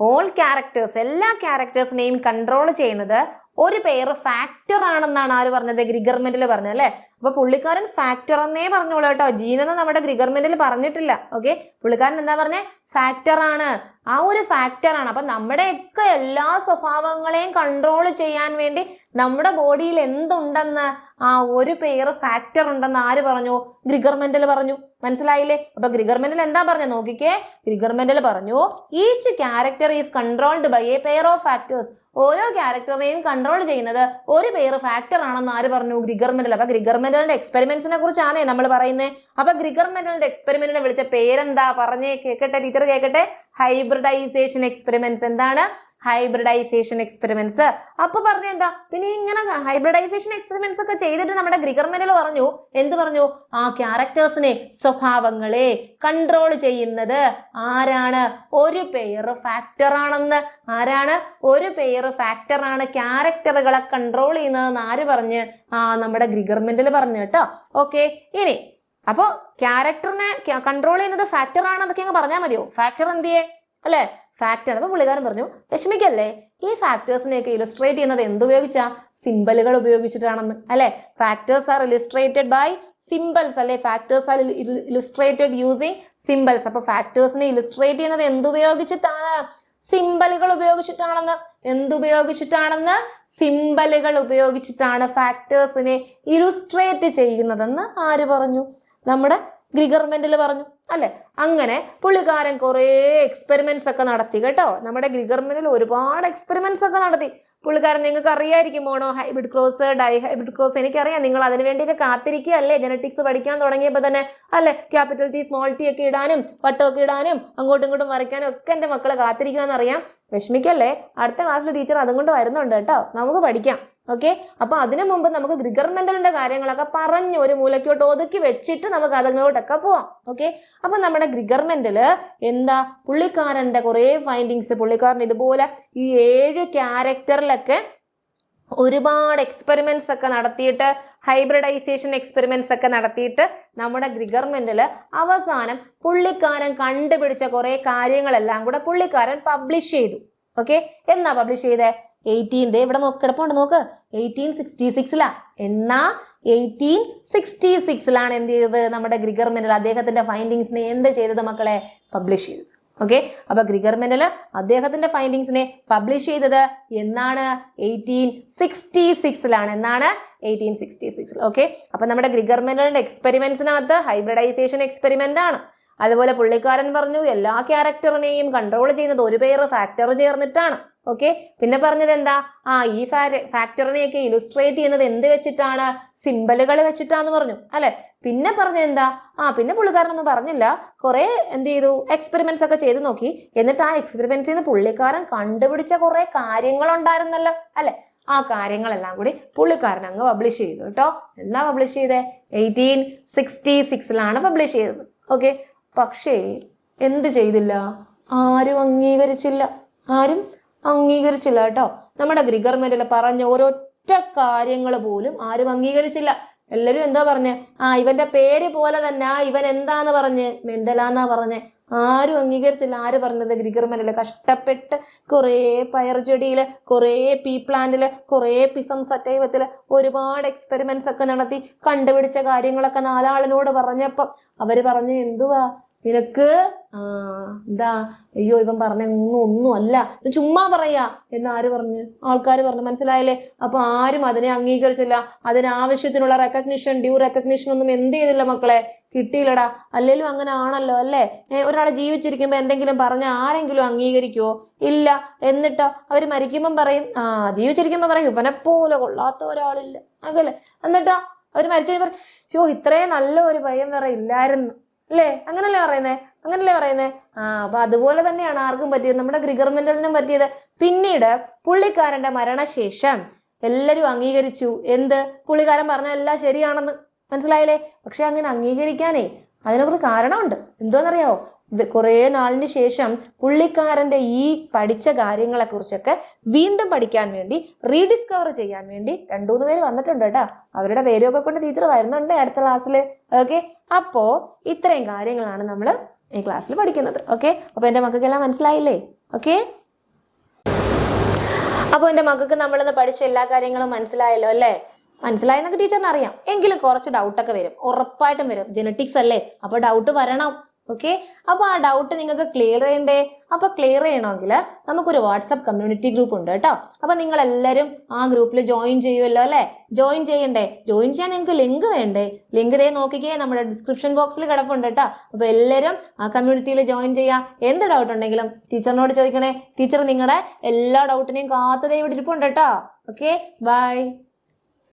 ഓൾ ക്യാരക്ടേഴ്സ് എല്ലാ ക്യാരക്ടേഴ്സിനെയും കൺട്രോൾ ചെയ്യുന്നത് ഒരു പേര് ഫാക്ടർ ആണെന്നാണ് ആര് പറഞ്ഞത്? ഗ്രിഗർമെന്റിൽ പറഞ്ഞത് അല്ലേ? അപ്പൊ പുള്ളിക്കാരൻ ഫാക്ടർ എന്നേ പറഞ്ഞോളൂ കേട്ടോ. ജീനെന്ന് നമ്മുടെ ഗ്രിഗർമെന്റിൽ പറഞ്ഞിട്ടില്ല. ഓക്കെ പുള്ളിക്കാരൻ എന്താ പറഞ്ഞേ? ഫാക്ടർ ആണ്. ആ ഒരു ഫാക്ടർ ആണ്. അപ്പൊ നമ്മുടെയൊക്കെ എല്ലാ സ്വഭാവങ്ങളെയും കൺട്രോൾ ചെയ്യാൻ വേണ്ടി നമ്മുടെ ബോഡിയിൽ എന്തുണ്ടെന്ന് ആ ഒരു പേര് ഫാക്ടർ ഉണ്ടെന്ന് ആര് പറഞ്ഞു? ഗ്രിഗർമെന്റിൽ പറഞ്ഞു. മനസ്സിലായില്ലേ? അപ്പൊ ഗ്രിഗർമെന്റിൽ എന്താ പറഞ്ഞത് നോക്കിക്കേ. ഗ്രിഗർമെന്റിൽ പറഞ്ഞു each character is controlled by a pair of factors ഓരോ ക്യാരക്ടറിനെയും കൺട്രോൾ ചെയ്യുന്നത് ഒരു പേര് ഫാക്ടർ ആണെന്ന് ആര് പറഞ്ഞു? ഗ്രിഗർമെന്റൽ. അപ്പൊ ഗ്രിഗർമെന്റലിന്റെ എക്സ്പെരിമെന്റ്സിനെ കുറിച്ചാണേ നമ്മൾ പറയുന്നത് അപ്പൊ ഗ്രിഗർമെന്റലിന്റെ എക്സ്പെരിമെന്റിനെ വിളിച്ച പേരെന്താ? പറഞ്ഞേ കേക്കട്ടെ ടീച്ചർ കേക്കട്ടെ. ഹൈബ്രിഡൈസേഷൻ എക്സ്പെരിമെന്റ്സ് എന്താണ്? ഹൈബ്രിഡൈസേഷൻ എക്സ്പെരിമെന്റ്സ് അപ്പൊ പറഞ്ഞ എന്താ പിന്നെ ഇങ്ങനെ ഹൈബ്രിഡൈസേഷൻ എക്സ്പെരിമെന്റ്സ് ഒക്കെ ചെയ്തിട്ട് നമ്മുടെ ഗ്രിഗർമെന്റിൽ പറഞ്ഞു. എന്ത് പറഞ്ഞു? ആ ക്യാരക്ടേഴ്സിനെ സ്വഭാവങ്ങളെ കൺട്രോൾ ചെയ്യുന്നത് ആരാണ്? ഒരു പെയർ ഫാക്ടർ ആണെന്ന്. ആരാണ്? ഒരു പെയർ ഫാക്ടർ ആണ് ക്യാരക്ടറുകളെ കൺട്രോൾ ചെയ്യുന്നതെന്ന് ആര് പറഞ്ഞ്? ആ നമ്മുടെ ഗ്രിഗർമെന്റിൽ പറഞ്ഞു കേട്ടോ. ഓക്കെ ഇനി. അപ്പോൾ ക്യാരക്ടറിനെ കൺട്രോൾ ചെയ്യുന്നത് ഫാക്ടർ ആണെന്നൊക്കെ അങ്ങ് പറഞ്ഞാൽ മതിയോ? ഫാക്ടർ എന്ത് ചെയ്യേ അല്ലേ? ഫാക്ടർ അപ്പൊ പുള്ളിക്കാരൻ പറഞ്ഞു വിഷമിക്കല്ലേ? ഈ ഫാക്ടേഴ്സിനെയൊക്കെ ഇലുസ്ട്രേറ്റ് ചെയ്യുന്നത് എന്തുപയോഗിച്ചാ സിമ്പലുകൾ ഉപയോഗിച്ചിട്ടാണെന്ന്. അല്ലെ? Factors are illustrated by symbols അല്ലെ? Factors are illustrated using symbols അപ്പൊ ഫാക്ടേഴ്സിനെ ഇലുസ്ട്രേറ്റ് ചെയ്യുന്നത് എന്തുപയോഗിച്ചിട്ടാണ് സിമ്പലുകൾ ഉപയോഗിച്ചിട്ടാണെന്ന്. എന്തുപയോഗിച്ചിട്ടാണെന്ന് സിമ്പലുകൾ ഉപയോഗിച്ചിട്ടാണ് ഫാക്ടേഴ്സിനെ ഇലുസ്ട്രേറ്റ് ചെയ്യുന്നതെന്ന് ആര് പറഞ്ഞു? നമ്മുടെ ഗ്രിഗർമെന്റിൽ പറഞ്ഞു. അല്ലെ? അങ്ങനെ പുള്ളിക്കാരൻ കുറേ എക്സ്പെരിമെന്റ്സ് ഒക്കെ നടത്തി കേട്ടോ. നമ്മുടെ ഗ്രിഗർമെന്റിൽ ഒരുപാട് എക്സ്പെരിമെന്റ്സ് ഒക്കെ നടത്തി. പുള്ളിക്കാരൻ നിങ്ങൾക്ക് അറിയായിരിക്കും monohybrid cross dihybrid cross എനിക്കറിയാം നിങ്ങൾ അതിനു വേണ്ടിയൊക്കെ കാത്തിരിക്കുകയല്ലേ? ജനറ്റിക്സ് പഠിക്കാൻ തുടങ്ങിയപ്പോൾ തന്നെ അല്ലേ? ക്യാപിറ്റൽ ടി സ്മോൾ ടി ഒക്കെ ഇടാനും വട്ടമൊക്കെ ഇടാനും അങ്ങോട്ടും ഇങ്ങോട്ടും വരയ്ക്കാനും ഒക്കെ എന്റെ മക്കളെ കാത്തിരിക്കുമെന്നറിയാം വിഷമിക്കല്ലേ? അടുത്ത ക്ലാസ്സിൽ ടീച്ചർ അതും കൊണ്ട് വരുന്നുണ്ട് കേട്ടോ. നമുക്ക് പഠിക്കാം. ഓക്കെ? അപ്പൊ അതിനു മുമ്പ് നമുക്ക് ഗ്രിഗർമെന്റലിന്റെ കാര്യങ്ങളൊക്കെ പറഞ്ഞ് ഒരു മൂലക്കോട്ട് ഒതുക്കി വെച്ചിട്ട് നമുക്ക് അതങ്ങോട്ടൊക്കെ പോവാം. ഓക്കെ? അപ്പൊ നമ്മുടെ ഗ്രിഗർമെന്റിൽ എന്താ? പുള്ളിക്കാരന്റെ കുറെ ഫൈൻഡിങ്സ് പുള്ളിക്കാരൻ ഇതുപോലെ ഈ ഏഴ് ക്യാരക്ടറിലൊക്കെ ഒരുപാട് എക്സ്പെരിമെന്റ്സ് ഒക്കെ നടത്തിയിട്ട് ഹൈബ്രിഡൈസേഷൻ എക്സ്പെരിമെന്റ്സ് ഒക്കെ നടത്തിയിട്ട് നമ്മുടെ ഗ്രിഗർമെന്റിൽ അവസാനം പുള്ളിക്കാരൻ കണ്ടുപിടിച്ച കുറെ കാര്യങ്ങളെല്ലാം കൂടെ പുള്ളിക്കാരൻ പബ്ലിഷ് ചെയ്തു. ഓക്കെ? എന്നാ പബ്ലിഷ് ചെയ്തേ? എയ്റ്റീന്റെ ഇവിടെ നോക്ക് കിടപ്പുണ്ട് നോക്ക്. എയ്റ്റീൻ സിക്സ്റ്റി സിക്സിലാ എന്നാ എയ്റ്റീൻ സിക്സ്റ്റി സിക്സിലാണ് എന്ത് ചെയ്തത് നമ്മുടെ ഗ്രിഗർ മെനൽ അദ്ദേഹത്തിന്റെ ഫൈൻഡിങ്സിനെ എന്ത് ചെയ്തത് മക്കളെ? പബ്ലിഷ് ചെയ്തത് ഓക്കെ അപ്പൊ ഗ്രിഗർ മെനൽ അദ്ദേഹത്തിന്റെ ഫൈൻഡിങ്സിനെ പബ്ലിഷ് ചെയ്തത് എന്നാണ് എയ്റ്റീൻ സിക്സ്റ്റി സിക്സിലാണ് എന്നാണ് എയ്റ്റീൻ സിക്സ്റ്റി സിക്സിൽ ഓക്കെ അപ്പൊ നമ്മുടെ ഗ്രിഗർ മെനലിന്റെ എക്സ്പെരിമെന്റ്സിനകത്ത് ഹൈബ്രിഡൈസേഷൻ എക്സ്പെരിമെന്റ് ആണ്. അതുപോലെ പുള്ളിക്കാരൻ പറഞ്ഞു എല്ലാ ക്യാരക്ടറിനെയും കൺട്രോൾ ചെയ്യുന്നത് ഒരു പേര് ഫാക്ടർ ചേർന്നിട്ടാണ്. ഓക്കെ പിന്നെ പറഞ്ഞത് എന്താ? ആ ഈ ഫാക്ടറിനെയൊക്കെ ഇലുസ്ട്രേറ്റ് ചെയ്യുന്നത് എന്ത് വെച്ചിട്ടാണ്? സിമ്പലുകൾ വെച്ചിട്ടാന്ന് പറഞ്ഞു. അല്ലെ? പിന്നെ പറഞ്ഞത് എന്താ? ആ പിന്നെ പുള്ളിക്കാരനൊന്നും പറഞ്ഞില്ല. കുറെ എന്ത് ചെയ്തു? എക്സ്പെരിമെന്റ്സ് ഒക്കെ ചെയ്ത് നോക്കി. എന്നിട്ട് ആ എക്സ്പെരിമെന്റ്സ് ചെയ്ത് പുള്ളിക്കാരൻ കണ്ടുപിടിച്ച കുറെ കാര്യങ്ങൾ ഉണ്ടായിരുന്നല്ലോ അല്ലെ? ആ കാര്യങ്ങളെല്ലാം കൂടി പുള്ളിക്കാരൻ അങ്ങ് പബ്ലിഷ് ചെയ്തു കേട്ടോ. എന്നാ പബ്ലിഷ് ചെയ്തേ? എയ്റ്റീൻ സിക്സ്റ്റി സിക്സിലാണ് പബ്ലിഷ് ചെയ്തത്. ഓക്കെ പക്ഷേ എന്ത് ചെയ്തില്ല? ആരും അംഗീകരിച്ചില്ല. ആരും അംഗീകരിച്ചില്ല കേട്ടോ. നമ്മുടെ ഗ്രിഗർമെന്റിൽ പറഞ്ഞ ഒരൊറ്റ കാര്യങ്ങൾ പോലും ആരും അംഗീകരിച്ചില്ല. എല്ലാവരും എന്താ പറഞ്ഞ്? ആ ഇവന്റെ പേര് പോലെ തന്നെ ആ ഇവൻ എന്താന്ന് പറഞ്ഞ്? മെന്തലാന്നാ പറഞ്ഞ്. ആരും അംഗീകരിച്ചില്ല. ആര് പറഞ്ഞത്? ഗ്രിഗർമെന്റിൽ കഷ്ടപ്പെട്ട് കുറേ പയർ ചെടിയിൽ കുറേ പീ പ്ലാന്റിൽ കുറേ പിസം സറ്റൈവത്തിൽ ഒരുപാട് എക്സ്പെരിമെന്റ്സ് ഒക്കെ നടത്തി കണ്ടുപിടിച്ച കാര്യങ്ങളൊക്കെ നാലാളിനോട് പറഞ്ഞപ്പം അവർ പറഞ്ഞു എന്തുവാ? നിനക്ക് എന്താ അയ്യോ ഇവൻ പറഞ്ഞ ഒന്നും ഒന്നും അല്ല. ചുമ്മാ പറയാ എന്ന് ആര് പറഞ്ഞു? ആൾക്കാർ പറഞ്ഞു. മനസ്സിലായല്ലേ? അപ്പൊ ആരും അതിനെ അംഗീകരിച്ചില്ല. അതിനാവശ്യത്തിനുള്ള റെക്കഗ്നിഷൻ ഡ്യൂ റെക്കഗ്നിഷൻ ഒന്നും എന്ത് ചെയ്തില്ല മക്കളെ? കിട്ടിയില്ലടാ. അല്ലെങ്കിലും അങ്ങനെ ആണല്ലോ അല്ലേ? ഒരാളെ ജീവിച്ചിരിക്കുമ്പോ എന്തെങ്കിലും പറഞ്ഞ ആരെങ്കിലും അംഗീകരിക്കുവോ? ഇല്ല. എന്നിട്ടോ അവർ മരിക്കുമ്പം പറയും ആ ജീവിച്ചിരിക്കുമ്പോ പറയും ഇവനെ പോലെ കൊള്ളാത്ത ഒരാളില്ല. അതല്ലേ? എന്നിട്ടോ അവർ മരിച്ചു പറയും യോ ഇത്രയും നല്ല ഒരു ഭയം വേറെ ഇല്ലായിരുന്നു. അല്ലേ അങ്ങനല്ലേ പറയുന്നേ? അങ്ങനല്ലേ പറയുന്നേ? ആ അപ്പൊ അതുപോലെ തന്നെയാണ് ആർക്കും പറ്റിയത്. നമ്മുടെ ഗ്രിഗർമെന്റലിനും പറ്റിയത്. പിന്നീട് പുള്ളിക്കാരന്റെ മരണശേഷം എല്ലാരും അംഗീകരിച്ചു. എന്ത്? പുള്ളിക്കാരൻ പറഞ്ഞ എല്ലാം ശരിയാണെന്ന്. മനസ്സിലായില്ലേ? പക്ഷെ അങ്ങനെ അംഗീകരിക്കാനേ അതിനൊരു കാരണമുണ്ട്. എന്തോന്നറിയാവോ? കുറേ നാളിന് ശേഷം പുള്ളിക്കാരന്റെ ഈ പഠിച്ച കാര്യങ്ങളെ കുറിച്ചൊക്കെ വീണ്ടും പഠിക്കാൻ വേണ്ടി റീഡിസ്കവർ ചെയ്യാൻ വേണ്ടി രണ്ടുമൂന്ന് പേര് വന്നിട്ടുണ്ട് കേട്ടോ. അവരുടെ പേരൊക്കെ കൊണ്ട് ടീച്ചർ വരുന്നുണ്ട് അടുത്ത ക്ലാസ്സിൽ ഓക്കെ അപ്പോ ഇത്രയും കാര്യങ്ങളാണ് നമ്മൾ ഈ ക്ലാസ്സിൽ പഠിക്കുന്നത്. ഓക്കെ അപ്പോൾ എന്റെ മക്കൾക്കെല്ലാം മനസ്സിലായില്ലേ? ഓക്കെ അപ്പോൾ എന്റെ മക്കൾക്ക് നമ്മളിന്ന് പഠിച്ച എല്ലാ കാര്യങ്ങളും മനസ്സിലായല്ലോ അല്ലേ? മനസ്സിലായെന്നൊക്കെ ടീച്ചറിന് അറിയാം. എങ്കിലും കുറച്ച് ഡൗട്ടൊക്കെ വരും. ഉറപ്പായിട്ടും വരും. ജനറ്റിക്സ് അല്ലേ? അപ്പോൾ ഡൗട്ട് വരണം. ഓക്കെ അപ്പോൾ ആ ഡൗട്ട് നിങ്ങൾക്ക് ക്ലിയർ ചെയ്യണ്ടേ? അപ്പോൾ ക്ലിയർ ചെയ്യണമെങ്കിൽ നമുക്കൊരു വാട്സപ്പ് കമ്മ്യൂണിറ്റി ഗ്രൂപ്പ് ഉണ്ട് കേട്ടോ. അപ്പോൾ നിങ്ങൾ എല്ലാവരും ആ ഗ്രൂപ്പിൽ ജോയിൻ ചെയ്യുമല്ലോ അല്ലേ? ജോയിൻ ചെയ്യണ്ടേ? ജോയിൻ ചെയ്യാൻ നിങ്ങൾക്ക് ലിങ്ക് വേണ്ടേ? ലിങ്ക് ദേ നോക്കിക്കേ നമ്മുടെ ഡിസ്ക്രിപ്ഷൻ ബോക്സിൽ കിടപ്പുണ്ട് കേട്ടോ. അപ്പോൾ എല്ലാവരും ആ കമ്മ്യൂണിറ്റിയിൽ ജോയിൻ ചെയ്യുക എന്ത് ഡൗട്ട് ഉണ്ടെങ്കിലും ടീച്ചറിനോട് ചോദിക്കണേ. ടീച്ചർ നിങ്ങളുടെ എല്ലാ ഡൗട്ടിനെയും കാത്തതേ ഇവിടെ ഇരിപ്പുണ്ട് കേട്ടോ. Okay bye